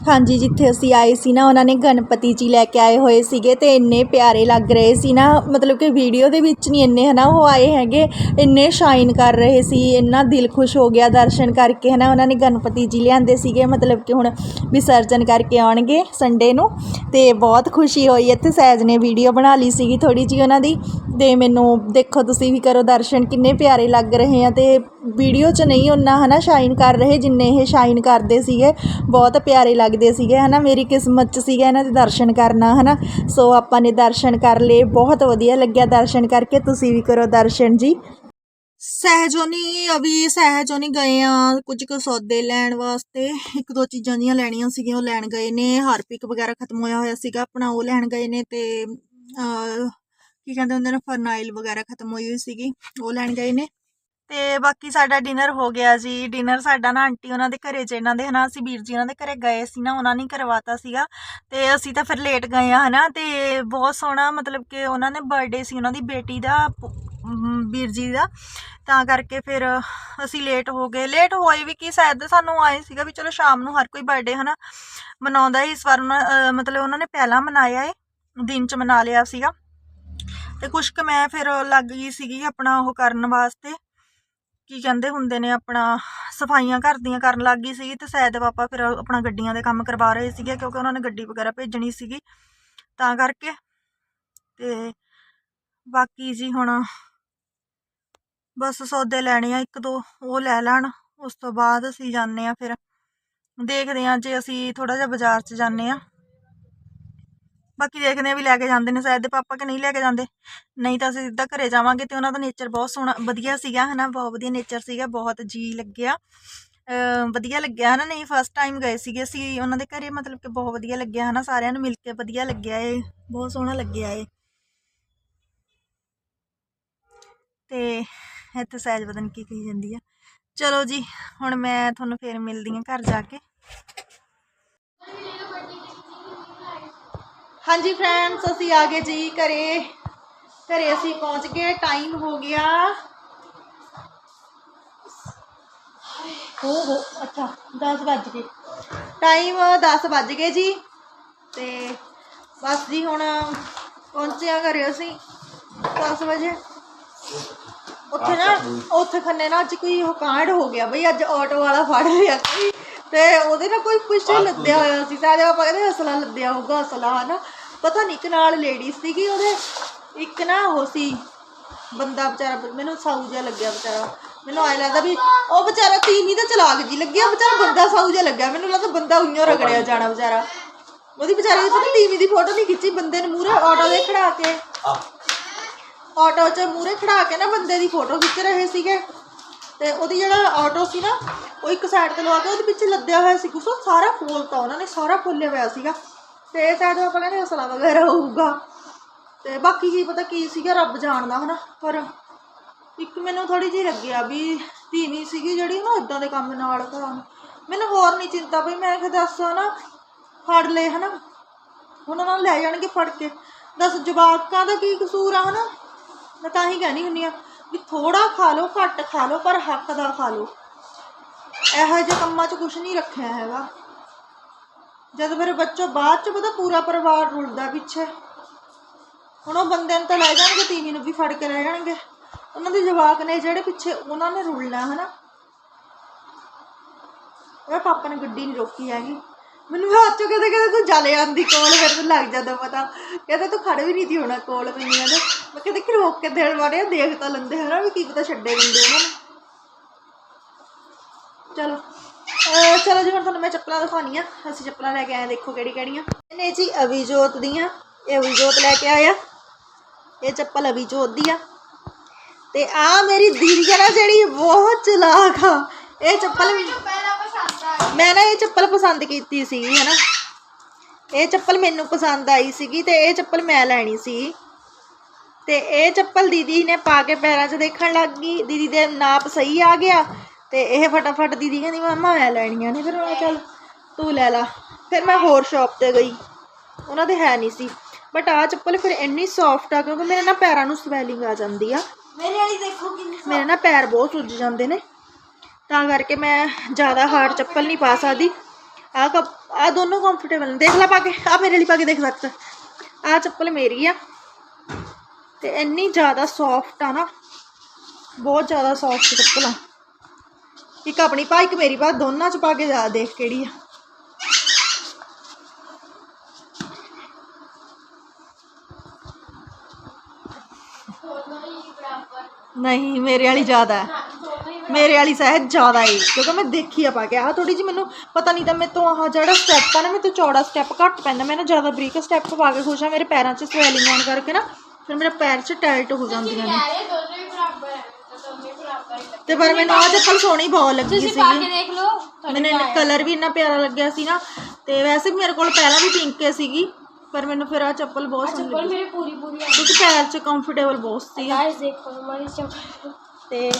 ਹਾਂਜੀ, ਜਿੱਥੇ ਅਸੀਂ ਆਏ ਸੀ ਨਾ, ਉਹਨਾਂ ਨੇ ਗਣਪਤੀ ਜੀ ਲੈ ਕੇ ਆਏ ਹੋਏ ਸੀਗੇ ਅਤੇ ਇੰਨੇ ਪਿਆਰੇ ਲੱਗ ਰਹੇ ਸੀ ਨਾ, ਮਤਲਬ ਕਿ ਵੀਡੀਓ ਦੇ ਵਿੱਚ ਨਹੀਂ ਇੰਨੇ ਹੈ ਨਾ ਉਹ ਆਏ ਹੈਗੇ, ਇੰਨੇ ਸ਼ਾਈਨ ਕਰ ਰਹੇ ਸੀ, ਇੰਨਾ ਦਿਲ ਖੁਸ਼ ਹੋ ਗਿਆ ਦਰਸ਼ਨ ਕਰਕੇ ਹੈ ਨਾ ਉਹਨਾਂ ਨੇ ਗਣਪਤੀ ਜੀ ਲਿਆਂਦੇ ਸੀਗੇ, ਮਤਲਬ ਕਿ ਹੁਣ ਵਿਸਰਜਨ ਕਰਕੇ ਆਉਣਗੇ ਸੰਡੇ ਨੂੰ ਅਤੇ ਬਹੁਤ ਖੁਸ਼ੀ ਹੋਈ, ਇੱਥੇ ਸਹਿਜ ਨੇ ਵੀਡੀਓ ਬਣਾ ਲਈ ਸੀਗੀ ਥੋੜ੍ਹੀ ਜੀ ਉਹਨਾਂ ਦੀ ਅਤੇ ਮੈਨੂੰ ਦੇਖੋ ਤੁਸੀਂ ਵੀ ਕਰੋ ਦਰਸ਼ਨ, ਕਿੰਨੇ ਪਿਆਰੇ ਲੱਗ ਰਹੇ ਆ ਅਤੇ ਵੀਡੀਓ 'ਚ ਨਹੀਂ ਉਹਨਾਂ ਹਨਾ ਸ਼ਾਈਨ ਕਰ ਰਹੇ ਜਿੰਨੇ ਇਹ ਸ਼ਾਈਨ ਕਰਦੇ ਸੀਗੇ, ਬਹੁਤ ਪਿਆਰੇ ਲੱਗਦੇ ਸੀਗੇ ਹਨਾ, ਮੇਰੀ ਕਿਸਮਤ 'ਚ ਸੀਗਾ ਇਹਨਾਂ ਦੇ ਦਰਸ਼ਨ ਕਰਨਾ ਹਨਾ। ਸੋ ਆਪਾਂ ਨੇ ਦਰਸ਼ਨ ਕਰ ਲਏ, ਬਹੁਤ ਵਧੀਆ ਲੱਗਿਆ ਦਰਸ਼ਨ ਕਰਕੇ, ਤੁਸੀਂ ਵੀ ਕਰੋ ਦਰਸ਼ਨ ਜੀ। ਸਹਿਜੋਨੀ ਅਭੀ ਸਹਿਜੋਨੀ ਗਏ ਆ ਕੁਝ ਕੁ ਸੌਦੇ ਲੈਣ ਵਾਸਤੇ। ਇੱਕ ਦੋ ਚੀਜ਼ਾਂ ਦੀਆਂ ਲੈਣੀਆਂ ਸੀਗੀਆਂ, ਉਹ ਲੈਣ ਗਏ ਨੇ। ਹਾਰਪਿਕ ਵਗੈਰਾ ਖਤਮ ਹੋਇਆ ਹੋਇਆ ਸੀਗਾ, ਆਪਣਾ ਉਹ ਲੈਣ ਗਏ ਨੇ ਤੇ ਕੀ ਕਹਿੰਦੇ ਹੁੰਦੇ ਨੇ, ਫਰਨਾਈਲ ਵਗੈਰਾ ਖਤਮ ਹੋਈ ਹੋਈ ਸੀਗੀ, ਉਹ ਲੈਣ ਗਏ ਨੇ। ਤੇ ਬਾਕੀ ਸਾਡਾ ਡਿਨਰ ਹੋ ਗਿਆ ਜੀ। ਡਿਨਰ ਸਾਡਾ ਨਾ ਆਂਟੀ ਉਹਨਾਂ ਦੇ ਘਰੇ ਚ ਇਹਨਾਂ ਦੇ ਹਨਾ, ਅਸੀਂ ਵੀਰ ਜੀ ਉਹਨਾਂ ਦੇ ਘਰੇ ਗਏ ਸੀ ਨਾ, ਉਹਨਾਂ ਨੇ ਹੀ ਕਰਵਾਤਾ ਸੀਗਾ। ਤੇ ਅਸੀਂ ਤਾਂ ਫਿਰ ਲੇਟ ਗਏ ਆ ਹਨਾ, ਤੇ ਬਹੁਤ ਸੋਹਣਾ ਮਤਲਬ ਕਿ ਉਹਨਾਂ ਨੇ ਬਰਥਡੇ ਸੀ ਉਹਨਾਂ ਦੀ ਬੇਟੀ ਦਾ ਵੀਰ ਜੀ ਦਾ। ਤਾਂ ਕਰਕੇ ਫਿਰ ਅਸੀਂ ਲੇਟ ਹੋ ਗਏ। ਲੇਟ ਹੋਏ ਵੀ ਕੀ, ਸ਼ਾਇਦ ਸਾਨੂੰ ਆਏ ਸੀਗਾ ਵੀ ਚਲੋ ਸ਼ਾਮ ਨੂੰ ਹਰ ਕੋਈ ਬਰਥਡੇ ਹਨਾ ਮਨਾਉਂਦਾ ਹੈ ਇਸ ਵਾਰ ਉਹਨਾਂ ਮਤਲਬ ਉਹਨਾਂ ਨੇ ਪਹਿਲਾਂ ਮਨਾਇਆ ਏ, ਦਿਨ ਚ ਮਨਾ ਲਿਆ ਸੀਗਾ। ਤੇ ਕੁਛ ਕੁ ਮੈਂ ਫਿਰ ਲੱਗ ਗਈ ਸੀਗੀ ਆਪਣਾ ਉਹ ਕਰਨ ਵਾਸਤੇ। ਕੀ ਕਹਿੰਦੇ ਹੁੰਦੇ ਨੇ, ਆਪਣਾ ਸਫਾਈਆਂ ਘਰ ਦੀਆਂ ਕਰਨ ਲੱਗ ਗਈ ਸੀਗੀ ਤੇ ਸ਼ਾਇਦ ਪਾਪਾ ਫਿਰ ਆਪਣਾ ਗੱਡੀਆਂ ਦੇ ਕੰਮ ਕਰਵਾ ਰਹੇ ਸੀਗੇ ਕਿਉਂਕਿ ਉਹਨਾਂ ਨੇ ਗੱਡੀ ਵਗੈਰਾ ਭੇਜਣੀ ਸੀਗੀ ਤਾਂ ਕਰਕੇ ਤੇ ਬਾਕੀ ਜੀ ਹੁਣ ਬਸ ਸੌਦੇ ਲੈਣੇ ਆ, ਇੱਕ ਦੋ ਉਹ ਲੈ ਲੈਣ, ਉਸ ਤੋਂ ਬਾਅਦ ਅਸੀਂ ਜਾਂਦੇ ਆ ਫਿਰ ਦੇਖਦੇ ਆ ਜੇ ਅਸੀਂ ਥੋੜਾ ਜਿਹਾ ਬਾਜ਼ਾਰ 'ਚ ਜਾਂਦੇ ਆ। ਬਾਕੀ ਦੇਖਦੇ ਆ ਵੀ ਲੈ ਕੇ ਜਾਂਦੇ ਨੇ ਸ਼ਾਇਦ ਦੇ ਪਾਪਾ ਕਿ ਨਹੀਂ ਲੈ ਕੇ ਜਾਂਦੇ। ਨਹੀਂ ਤਾਂ ਅਸੀਂ ਸਿੱਧਾ ਘਰੇ ਜਾਵਾਂਗੇ ਤੇ ਉਹਨਾਂ ਦਾ ਨੇਚਰ ਬਹੁਤ ਸੋਹਣਾ, ਵਧੀਆ ਸੀਗਾ ਹਨਾ, ਬਹੁਤ ਵਧੀਆ ਨੇਚਰ ਸੀਗਾ, ਬਹੁਤ ਜੀ ਲੱਗਿਆ। ਵਧੀਆ ਲੱਗਿਆ ਹਨਾ, ਨਹੀਂ ਫਸਟ ਟਾਈਮ ਗਏ ਸੀਗੇ ਅਸੀਂ, ਉਹਨਾਂ ਦੇ ਘਰੇ ਮਤਲਬ ਕਿ ਬਹੁਤ ਵਧੀਆ ਲੱਗਿਆ ਹਨਾ, ਸਾਰਿਆਂ ਨੂੰ ਮਿਲ ਕੇ ਵਧੀਆ ਲੱਗਿਆ ਏ ਬਹੁਤ ਸੋਹਣਾ ਲੱਗਿਆ ਏ ਤੇ ਇੱਥੇ ਸਹਿਜ ਬਦਨ ਕੀ ਕਹੀ ਜਾਂਦੀ ਆ। ਚਲੋ ਜੀ, ਹੁਣ ਮੈਂ ਤੁਹਾਨੂੰ ਫੇਰ ਮਿਲਦੀ ਹਾਂ ਘਰ ਜਾ ਕੇ। ਹਾਂਜੀ ਫਰੈਂਡਸ ਅਸੀਂ ਆ ਗਏ ਜੀ ਘਰੇ। ਘਰੇ ਅਸੀਂ ਪਹੁੰਚ ਗਏ ਟਾਈਮ ਹੋ ਗਿਆ। ਹੋ ਹੋ ਅੱਛਾ 10 ਵੱਜ ਗਏ। ਟਾਈਮ 10 ਵੱਜ ਗਏ ਜੀ। ਤੇ ਬਸ ਜੀ ਹੁਣ ਪਹੁੰਚਿਆ ਘਰੇ ਅਸੀਂ 10 ਵਜੇ। ਉੱਥੇ ਨਾ ਉੱਥੇ ਖੰਨੇ ਨਾ ਅੱਜ ਕੋਈ ਕਾਂਡ ਹੋ ਗਿਆ ਬਈ ਅੱਜ ਆਟੋ ਵਾਲਾ ਫੜ ਲਿਆ। ਕੋਈ ਤੇ ਉਹਦੇ ਨਾਲ ਕੋਈ ਪਿੱਛੇ ਲੱਦਿਆ ਹੋਇਆ ਸੀ ਸਾਡੇ ਆਪਾਂ ਕਹਿੰਦੇ ਅਸਲਾ ਲੱਦਿਆ ਹੋਊਗਾ ਅਸਲਾ ਹਨਾ? ਪਤਾ ਨਹੀਂ ਇੱਕ ਨਾਲ ਲੇਡੀ ਸੀਗੀ ਉਹਦੇ ਇੱਕ ਨਾ ਉਹ ਸੀ ਬੰਦਾ ਵਿਚਾਰਾ ਮੈਨੂੰ ਸਾਊ ਜਿਹਾ ਲੱਗਿਆ ਵਿਚਾਰਾ। ਮੈਨੂੰ ਆਏ ਲੱਗਦਾ ਵੀ ਉਹ ਵਿਚਾਰਾ ਤੀਵੀਂ ਦਾ ਚਲਾਕ ਜੀ ਲੱਗਿਆ ਵਿਚਾਰਾ ਬੰਦਾ ਸਾਊ ਜਿਹਾ ਲੱਗਿਆ। ਮੈਨੂੰ ਲੱਗਦਾ ਬੰਦਾ ਉਈਓ ਰਗੜਿਆ ਜਾਣਾ ਵਿਚਾਰਾ। ਉਹਦੀ ਵਿਚਾਰੀ ਦੀ ਪਤਾ ਤੀਵੀਂ ਦੀ ਫੋਟੋ ਨਹੀਂ ਖਿੱਚੀ ਬੰਦੇ ਨੇ ਮੂਹਰੇ ਆਟੋ ਦੇ ਖੜਾ ਕੇ। ਆਟੋ 'ਚ ਮੂਹਰੇ ਖੜਾ ਕੇ ਨਾ ਬੰਦੇ ਦੀ ਫੋਟੋ ਖਿੱਚ ਰਹੇ ਸੀਗੇ। ਤੇ ਉਹਦੀ ਜਿਹੜਾ ਆਟੋ ਸੀ ਨਾ ਉਹ ਇੱਕ ਸਾਈਡ ਤੇ ਲਵਾ ਕੇ ਉਹਦੇ ਪਿੱਛੇ ਲੱਦਿਆ ਹੋਇਆ ਸੀ। ਕੁਛ ਸਾਰਾ ਫੋਲਤਾ ਉਹਨਾਂ ਨੇ ਸਾਰਾ ਫੁੱਲਿਆ ਹੋਇਆ ਸੀਗਾ। ਤੇ ਇਹ ਸਾਈਡ ਆਪਾਂ ਕਹਿੰਦੇ ਅਸਲਾ ਵਗੈਰਾ ਹੋਊਗਾ। ਤੇ ਬਾਕੀ ਕੀ ਪਤਾ ਕੀ ਸੀਗਾ, ਰੱਬ ਜਾਣਦਾ ਹਨਾ, ਪਰ ਇੱਕ ਮੈਨੂੰ ਥੋੜੀ ਜਿਹੀ ਲੱਗਿਆ ਵੀ ਧੀਵੀਂ ਸੀਗੀ ਜਿਹੜੀ ਨਾ ਇਦਾਂ ਦੇ ਕੰਮ ਨਾਲ ਕਰਾਂ ਮੈਨੂੰ ਹੋਰ ਨਹੀਂ ਚਿੰਤਾ ਬਈ ਮੈਂ ਕਿਹਾ ਦੱਸ ਨਾ, ਫੜ ਲਏ ਹਨਾ। ਉਹਨਾਂ ਨਾਲ ਲੈ ਜਾਣਗੇ ਫੜ ਕੇ। ਦੱਸ ਜਵਾਕਾਂ ਦਾ ਕੀ ਕਸੂਰ ਆ ਹਨਾ? ਮੈਂ ਤਾਂ ਹੀ ਕਹਿਣੀ ਹੁੰਨੀ ਆ ਵੀ ਥੋੜਾ ਖਾ ਲਓ, ਘੱਟ ਖਾ ਲਓ, ਪਰ ਹੱਕ ਦਾ ਖਾ ਲਓ। ਇਹੋ ਜਿਹੇ ਕੰਮਾਂ 'ਚ ਕੁਝ ਨਹੀਂ ਰੱਖਿਆ ਹੈਗਾ। ਜਦ ਮੇਰੇ ਬੱਚੋ ਬਾਅਦ 'ਚ ਪਤਾ ਪੂਰਾ ਪਰਿਵਾਰ ਰੁਲਦਾ ਪਿੱਛੇ। ਹੁਣ ਉਹ ਬੰਦੇ ਨੂੰ ਤਾਂ ਲੈ ਜਾਣਗੇ, ਤੀਵੀਂ ਨੂੰ ਵੀ ਫੜ ਕੇ ਲੈ ਜਾਣਗੇ। ਉਹਨਾਂ ਦੇ ਜਵਾਕ ਨੇ ਜਿਹੜੇ ਪਿੱਛੇ ਉਹਨਾਂ ਨੇ ਰੁਲਣਾ, ਹਨਾ? ਉਹ ਪਾਪਾ ਨੇ ਗੱਡੀ ਨਹੀਂ ਰੋਕੀ ਹੈਗੀ। ਮੈਨੂੰ ਹੱਥ ਚੋਂ ਕਹਿੰਦੇ ਕਹਿੰਦੇ ਤੂੰ ਜਲੇ ਜਾਂਦੀ ਕੋਲ, ਫਿਰ ਤੂੰ ਲੱਗ ਜਾਂਦਾ ਪਤਾ। ਕਹਿੰਦਾ ਤੂੰ ਖੜ ਵੀ ਨਹੀਂ ਦੀ ਹੋਣਾ ਕੋਲ ਮੈਨੂੰ ਕਹਿੰਦਾ। ਮੈਂ ਕਹਿੰਦੇ ਕਿ ਰੋਕ ਕੇ ਦੇਣ ਵਾਲੇ ਦੇਖ ਤਾਂ ਲੈਂਦੇ, ਹਨਾ ਵੀ ਕੀ ਪਤਾ ਛੱਡੇ ਦਿੰਦੇ ਉਹਨਾਂ ਨੂੰ। ਚਲੋ। ਚਲੋ ਜੀ, ਹੁਣ ਤੁਹਾਨੂੰ ਮੈਂ ਚੱਪਲਾਂ ਦਿਖਾਉਣੀ ਆ। ਅਸੀਂ ਚੱਪਲਾਂ ਲੈ ਕੇ ਆਏ ਦੇਖੋ ਕਿਹੜੀ ਕਿਹੜੀਆਂ। ਨੇ ਜੀ ਅਭਿਜੋਤ ਦੀਆਂ, ਇਹ ਅਭਿਜੋਤ ਲੈ ਕੇ ਆਇਆ ਇਹ ਚੱਪਲ ਅਭਿਜੋਤ ਦੀ ਆ। ਤੇ ਆ ਮੇਰੀ ਦੀਦੀ ਆ ਨਾ, ਜਿਹੜੀ ਬਹੁਤ ਚਲਾਕ ਆ। ਇਹ ਚੱਪਲ ਮੈਂ ਨਾ ਇਹ ਚੱਪਲ ਪਸੰਦ ਕੀਤੀ ਸੀ, ਹਨਾ। ਇਹ ਚੱਪਲ ਮੈਨੂੰ ਪਸੰਦ ਆਈ ਸੀਗੀ ਤੇ ਇਹ ਚੱਪਲ ਮੈਂ ਲੈਣੀ ਸੀ। ਤੇ ਇਹ ਚੱਪਲ ਦੀਦੀ ਨੇ ਪਾ ਕੇ ਪੈਰਾਂ 'ਚ ਦੇਖਣ ਲੱਗ ਗਈ। ਦੀਦੀ ਦੇ ਨਾਪ ਸਹੀ ਆ ਗਿਆ। ਤੇ ਇਹ ਫਟਾਫਟ ਦੀਦੀ ਕਹਿੰਦੀ ਮਾਮਾ ਮੈਂ ਲੈਣੀਆਂ ਨੇ। ਫਿਰ ਮੈਂ ਕਿਹਾ ਚੱਲ ਤੂੰ ਲੈ ਲਾ। ਫਿਰ ਮੈਂ ਹੋਰ ਸ਼ਾਪ ਤੇ ਗਈ। ਉਹਨਾਂ ਦੇ ਹੈ ਨਹੀਂ ਸੀ। ਬਟ ਆ ਚੱਪਲ ਫਿਰ ਇੰਨੀ ਸੌਫਟ ਆ ਕਿਉਂਕਿ ਮੇਰੇ ਨਾ ਪੈਰਾਂ ਨੂੰ ਸਵੈਲਿੰਗ ਆ ਜਾਂਦੀ ਆ। ਮੇਰੇ ਵਾਲੀ ਦੇਖੋ ਕਿੰਨੀ ਮੇਰੇ ਨਾ ਪੈਰ ਬਹੁਤ ਸੁੱਜ ਜਾਂਦੇ ਨੇ। ਤਾਂ ਕਰਕੇ ਮੈਂ ਜ਼ਿਆਦਾ ਹਾਰਡ ਚੱਪਲ ਨਹੀਂ ਪਾ ਸਕਦੀ। ਆ ਆ ਦੋਨੋਂ ਕੰਫਰਟੇਬਲ ਨੇ। ਦੇਖ ਲੈ ਪਾ ਕੇ ਆ ਮੇਰੇ ਲਈ ਪਾ ਕੇ ਦੇਖ ਸਕਦਾ ਆ ਚੱਪਲ ਮੇਰੀ ਆ। ਤੇ ਇੰਨੀ ਜ਼ਿਆਦਾ ਸੌਫਟ ਆ ਨਾ ਬਹੁਤ ਜ਼ਿਆਦਾ ਸੌਫਟ ਚੱਪਲ। ਆ ਇੱਕ ਆਪਣੀ ਪਾ ਇੱਕ ਮੇਰੀ ਪਾ ਦੋਨਾਂ ਚ ਪਾ ਕੇ ਜਾ ਦੇਖ ਕਿਹੜੀ ਆ। ਨਹੀਂ, ਮੇਰੇ ਵਾਲੀ ਜ਼ਿਆਦਾ ਹੈ। ਮੇਰੇ ਵਾਲੀ ਸਾਇਦ ਜ਼ਿਆਦਾ ਏ, ਕਿਉਂਕਿ ਮੈਂ ਦੇਖੀ ਆ ਪਾ ਕੇ। ਆਹ ਥੋੜੀ ਜਿਹੀ ਮੈਨੂੰ ਪਤਾ ਨਹੀਂ ਤਾਂ ਮੈਂ ਤੋਂ ਆਹ ਜਿਹੜਾ ਸਟੈਪ ਆ ਨਾ, ਮੇਰੇ ਚੌੜਾ ਸਟੈਪ ਘੱਟ ਪੈਂਦਾ। ਮੈਂ ਨਾ ਜ਼ਿਆਦਾ ਬਰੀਕ ਸਟੈਪ ਪਾ ਕੇ ਖੁਸ਼ ਆ, ਮੇਰੇ ਪੈਰਾਂ 'ਚ ਸਵੈਲਿੰਗ ਆਉਣ ਕਰਕੇ ਨਾ, ਫਿਰ ਮੇਰਾ ਪੈਰ 'ਚ ਟਾਈਟ ਹੋ ਜਾਂਦੀਆਂ ਨੇ ਯਾਰ ਇਹ ਦੋਨੋਂ ਹੀ ਬਰਾਬਰ ਹੈ ਦੋਨੋਂ ਹੀ ਬਰਾਬਰ ਹੈ ਤੇ ਪਰ ਮੈਨੂੰ ਆਹ ਚੱਪਲ ਸੋਹਣੀ ਬਹੁਤ ਲੱਗੀ ਤੁਸੀਂ ਪਾ ਕੇ ਦੇਖ ਲਓ ਮੈਨੂੰ ਕਲਰ ਵੀ ਇੰਨਾ ਪਿਆਰਾ ਲੱਗਿਆ ਸੀ ਨਾ ਤੇ ਵੈਸੇ ਵੀ ਮੇਰੇ ਕੋਲ ਪਹਿਲਾਂ ਵੀ ਪਿੰਕ ਹੀ ਸੀਗੀ ਪਰ ਮੈਨੂੰ ਫਿਰ ਆ ਚੱਪਲ ਬਹੁਤ ਸੋਹਣੀ ਚੱਪਲ ਲੱਗੀ। ਮੇਰੇ ਪੂਰੀ ਪੂਰੀ ਆ। ਕਿਉਂਕਿ ਪੈਰ 'ਚ ਕੰਫਰਟੇਬਲ ਬਹੁਤ ਸੀ। ਗਾਇਸ ਦੇਖੋ ਹਮਾਰੀ ਚੱਪਲ। ਤੇ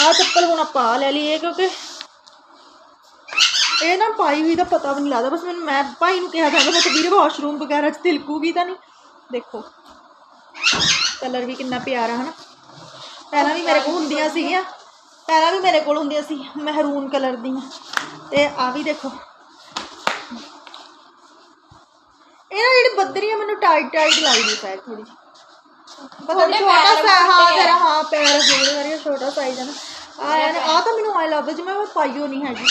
ਆਹ ਚੱਪਲ ਹੁਣ ਆਪਾਂ ਆਹ ਲੈ ਲਈ ਇਹ ਕਿਉਂਕਿ ਇਹ ਨਾ ਪਾਈ ਹੋਈ ਦਾ ਪਤਾ ਵੀ ਨਹੀਂ ਲੱਗਦਾ ਬਸ ਮੈਨੂੰ ਮੈਂ ਭਾਈ ਨੂੰ ਕਿਹਾ ਜਾਂਦਾ ਮੈਂ ਕਿ ਵੀਰੇ ਵਾਸ਼ਰੂਮ ਵਗੈਰਾ 'ਚ ਤਿਲਕੂਗੀ ਤਾਂ ਨਹੀਂ। ਦੇਖੋ ਕਲਰ ਵੀ ਕਿੰਨਾ ਪਿਆਰਾ ਹਨਾ? ਪਹਿਲਾਂ ਵੀ ਮੇਰੇ ਕੋਲ ਹੁੰਦੀਆਂ ਸੀਗੀਆਂ। ਪਹਿਲਾਂ ਵੀ ਮੇਰੇ ਕੋਲ ਹੁੰਦੀਆਂ ਸੀ ਮਹਿਰੂਨ ਕਲਰ ਦੀਆਂ। ਤੇ ਆ ਵੀ ਦੇਖੋ। ਇਹ ਨਾ ਜਿਹੜੀ ਬੱਦਰੀ ਆ ਮੈਨੂੰ ਟਾਈਟ ਟਾਈਟ ਲੱਗਦੀ ਸ਼ਾਇਦ ਥੋੜੀ ਪਤਾ ਨਹੀਂ ਛੋਟਾ ਸਾ ਹਾਂ ਤੇਰਾ ਹਾਂ ਪੈਰ ਥੋੜੇ ਵਾਰੀ ਛੋਟਾ ਸਾਈਜ਼ ਹੈ ਨਾ। ਆ ਯਾਰ ਆ ਤਾਂ ਮੈਨੂੰ ਆਈ ਲੱਗਦਾ ਜਿਵੇਂ ਮੈਂ ਪਾਈਓ ਨਹੀਂ ਹੈਗੀ।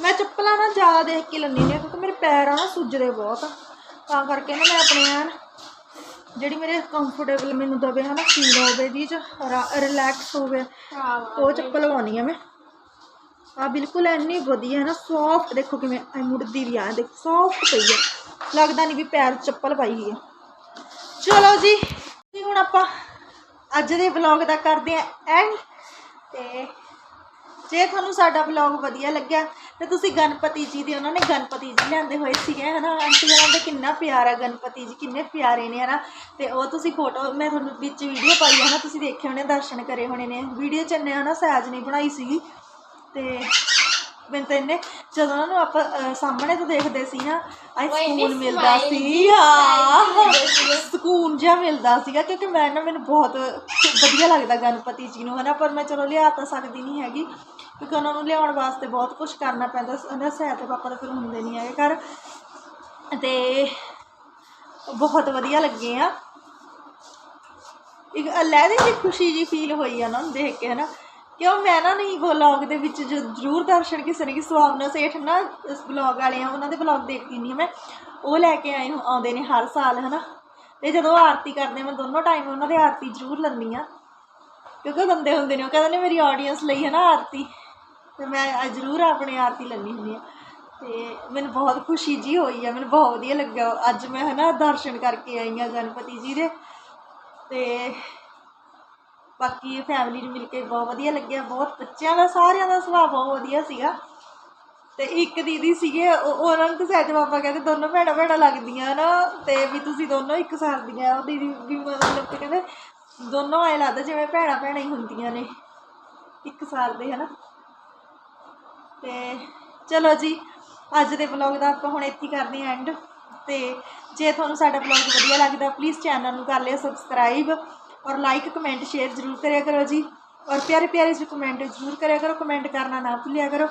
ਮੈਂ ਚੱਪਲਾਂ ਨਾ ਜ਼ਿਆਦਾ ਦੇਖ ਕੇ ਲੈਂਦੀ ਨਹੀਂ ਕਿਉਂਕਿ ਮੇਰੇ ਪੈਰ ਆ ਨਾ ਸੁੱਜਦੇ ਬਹੁਤ ਆ। ਤਾਂ ਕਰਕੇ ਨਾ ਮੈਂ ਆਪਣੇ ਐਨ ਜਿਹੜੀ ਮੇਰੇ ਕੰਫਰਟੇਬਲ ਮੈਨੂੰ ਦਵੇ ਹਨਾ ਫੀਲ ਹੋਵੇ ਦੀ ਚ ਰਿਲੈਕਸ ਹੋਵੇ ਉਹ ਚੱਪਲ ਲਵਾਉਣੀ ਆ ਮੈਂ। ਆ ਬਿਲਕੁਲ ਇੰਨੀ ਵਧੀਆ ਹੈ ਨਾ ਸੌਫਟ ਦੇਖੋ ਕਿਵੇਂ ਐ ਮੁੜਦੀ ਵੀ ਆ ਦੇਖੋ ਸੌਫਟ ਪਈ ਆ। ਲੱਗਦਾ ਨਹੀਂ ਵੀ ਪੈਰ ਚੱਪਲ ਪਾਈ ਹੋਈ ਆ। ਚਲੋ ਜੀ ਹੁਣ ਆਪਾਂ ਅੱਜ ਦੇ ਵਲੌਗ ਦਾ ਕਰਦੇ ਆ ਐਂਡ ਤੇ ਜੇ ਤੁਹਾਨੂੰ ਸਾਡਾ ਵਲੌਗ ਵਧੀਆ ਲੱਗਿਆ ਤੇ ਤੁਸੀਂ ਗਣਪਤੀ ਜੀ ਦੇ ਉਹਨਾਂ ਨੇ ਗਣਪਤੀ ਜੀ ਲਿਆਂਦੇ ਹੋਏ ਸੀਗੇ ਹਨਾ? ਆਂਟੀ ਉਹਨਾਂ ਦੇ ਕਿੰਨਾ ਪਿਆਰਾ ਗਣਪਤੀ ਜੀ ਕਿੰਨੇ ਪਿਆਰੇ ਨੇ ਹਨਾ? ਤੇ ਉਹ ਤੁਸੀਂ ਫੋਟੋ ਮੈਂ ਤੁਹਾਨੂੰ ਵਿੱਚ ਵੀਡੀਓ ਪਾਈ ਹੈ ਨਾ ਤੁਸੀਂ ਦੇਖੇ ਹੋਣੇ ਦਰਸ਼ਨ ਕਰੇ ਹੋਣੇ ਨੇ। ਵੀਡੀਓ ਚ ਨੇ ਹਨਾ ਸਹਿਜ ਨਹੀਂ ਬਣਾਈ ਸੀਗੀ। ਤੇ ਮੈਨੂੰ ਤਾਂ ਇਹਨੇ ਜਦੋਂ ਉਹਨਾਂ ਨੂੰ ਆਪਾਂ ਅਹ, ਸਾਹਮਣੇ ਤੋਂ ਦੇਖਦੇ ਸੀ ਨਾ ਆਈ ਉਹ ਇੰਨੀ ਸਕੂਨ ਮਿਲਦਾ ਸੀ। ਹਾਂ smile ਜੀ ਮਿਲਦੀ ਸਕੂਨ ਜਿਹਾ ਮਿਲਦਾ ਸੀਗਾ ਕਿਉਂਕਿ ਮੈਂ ਨਾ ਮੈਨੂੰ ਬਹੁਤ ਵਧੀਆ ਲੱਗਦਾ ਗਣਪਤੀ ਜੀ ਨੂੰ ਹਨਾ? ਪਰ ਮੈਂ ਚਲੋ ਲਿਆ ਤਾਂ ਸਕਦੀ ਨਹੀਂ ਹੈਗੀ। ਕਿਉਂਕਿ ਉਹਨਾਂ ਨੂੰ ਲਿਆਉਣ ਵਾਸਤੇ ਬਹੁਤ ਕੁਝ ਕਰਨਾ ਪੈਂਦਾ ਉਹਨਾਂ ਸਹਿ ਤੇ ਪਾਪਾ ਤਾਂ ਫਿਰ ਹੁੰਦੇ ਨਹੀਂ ਹੈਗੇ ਘਰ। ਅਤੇ ਬਹੁਤ ਵਧੀਆ ਲੱਗੇ ਆ। ਇੱਕ ਅਲੱਗ ਜਿਹੀ ਖੁਸ਼ੀ ਜੀ ਫੀਲ ਹੋਈ ਆ ਉਹਨਾਂ ਨੂੰ ਦੇਖ ਕੇ, ਹਨਾ? ਕਿਉਂ ਮੈਂ ਨਾ ਨਹੀਂ ਵਲੌਗ ਦੇ ਵਿੱਚ ਜੋ ਜ਼ਰੂਰ ਦਰਸ਼ਨ ਕਿਸੇ ਨੇ ਕਿ ਸੁਹਾਵਨਾ ਸੇਠ ਨਾ ਇਸ ਵਲੌਗ ਵਾਲੇ ਆ ਉਹਨਾਂ ਦੇ ਵਲੌਗ ਦੇਖਦੀ ਨਹੀਂ ਮੈਂ। ਉਹ ਲੈ ਕੇ ਆਏ ਹੋ- ਆਉਂਦੇ ਨੇ ਹਰ ਸਾਲ, ਹਨਾ? ਤੇ ਜਦੋਂ ਆਰਤੀ ਕਰਦੇ ਮੈਂ ਦੋਨੋਂ ਟਾਈਮ ਉਹਨਾਂ ਦੇ ਆਰਤੀ ਜ਼ਰੂਰ ਲੈਂਦੀ ਆ। ਕਿਉਂਕਿ ਉਹ ਬੰਦੇ ਹੁੰਦੇ ਨੇ, ਉਹ ਕਹਿੰਦੇ ਨੇ ਮੇਰੀ ਆਡੀਅנס ਲਈ ਹੈ ਨਾ ਆਰਤੀ? ਤੇ ਮੈਂ ਅ- ਜ਼ਰੂਰ ਆਪਣੀ ਆਰਤੀ ਲੈਂਦੀ ਹੁੰਦੀ ਹਾਂ। ਤੇ ਮੈਨੂੰ ਬਹੁਤ ਖੁਸ਼ੀ ਜੀ ਹੋਈ ਆ, ਮੈਨੂੰ ਬਹੁਤ ਵਧੀਆ ਲੱਗਿਆ। ਅੱਜ ਮੈਂ ਹਨਾ ਦਰਸ਼ਨ ਕਰਕੇ ਆਈ ਆ ਗਣਪਤੀ ਜੀ ਦੇ। ਤੇ ਬਾਕੀ ਫੈਮਿਲੀ ਨੂੰ ਮਿਲ ਕੇ ਬਹੁਤ ਵਧੀਆ ਲੱਗਿਆ। ਬਹੁਤ ਬੱਚਿਆਂ ਦਾ, ਸਾਰਿਆਂ ਦਾ ਸੁਭਾਅ ਬਹੁਤ ਵਧੀਆ ਸੀਗਾ। ਤੇ ਇੱਕ ਦੀਦੀ ਸੀਗੇ, ਉਹ- ਉਹਨਾਂ ਨੂੰ ਤਾਂ ਸਹਿਜ ਬਾਬਾ ਕਹਿੰਦੇ ਦੋਨੋਂ ਭੈਣਾਂ ਭੈਣਾਂ ਲੱਗਦੀਆਂ ਨਾ, ਤੇ ਵੀ ਤੁਸੀਂ ਦੋਨੋਂ ਇੱਕ ਸਾਰ ਦੀਆਂ। ਉਹ ਦੀਦੀ ਵੀ ਮਤਲਬ ਕਿ ਕਹਿੰਦੇ ਦੋਨੋਂ ਐ ਲੱਗਦਾ ਜਿਵੇਂ ਭੈਣਾਂ ਭੈਣਾਂ ਹੀ ਹੁੰਦੀਆਂ ਨੇ। ਇੱਕ ਸਾਲ ਦੇ ਹਨਾ। ਤੇ ਚਲੋ ਜੀ, ਅੱਜ ਦੇ ਵਲੌਗ ਦਾ ਆਪਾਂ ਹੁਣ ਇੱਥੇ ਕਰਦੇ ਹਾਂ ਐਂਡ ਤੇ ਜੇ ਤੁਹਾਨੂੰ ਸਾਡਾ ਵਲੌਗ ਵਧੀਆ ਲੱਗਦਾ ਪਲੀਜ਼ ਚੈਨਲ ਨੂੰ ਕਰ ਲਿਓ ਸਬਸਕ੍ਰਾਈਬ ਔਰ ਲਾਈਕ ਕਮੈਂਟ ਸ਼ੇਅਰ ਜ਼ਰੂਰ ਕਰਿਆ ਕਰੋ ਜੀ। ਔਰ ਪਿਆਰੇ ਪਿਆਰੇ ਜਿਹੇ ਕਮੈਂਟ ਜ਼ਰੂਰ ਕਰਿਆ ਕਰੋ ਕਮੈਂਟ ਕਰਨਾ ਨਾ ਭੁੱਲਿਆ ਕਰੋ।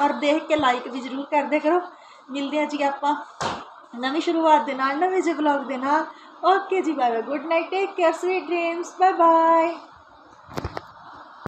ਔਰ ਦੇਖ ਕੇ ਲਾਈਕ ਵੀ ਜ਼ਰੂਰ ਕਰਦੇ ਕਰੋ। ਮਿਲਦੇ ਹਾਂ ਜੀ ਆਪਾਂ ਨਵੀਂ ਸ਼ੁਰੂਆਤ ਦੇ ਨਾਲ, ਨਵੇਂ ਜਿਹੇ ਵਲੌਗ ਦੇ ਨਾਲ। Okay ji bye bye good night take care sweet dreams bye bye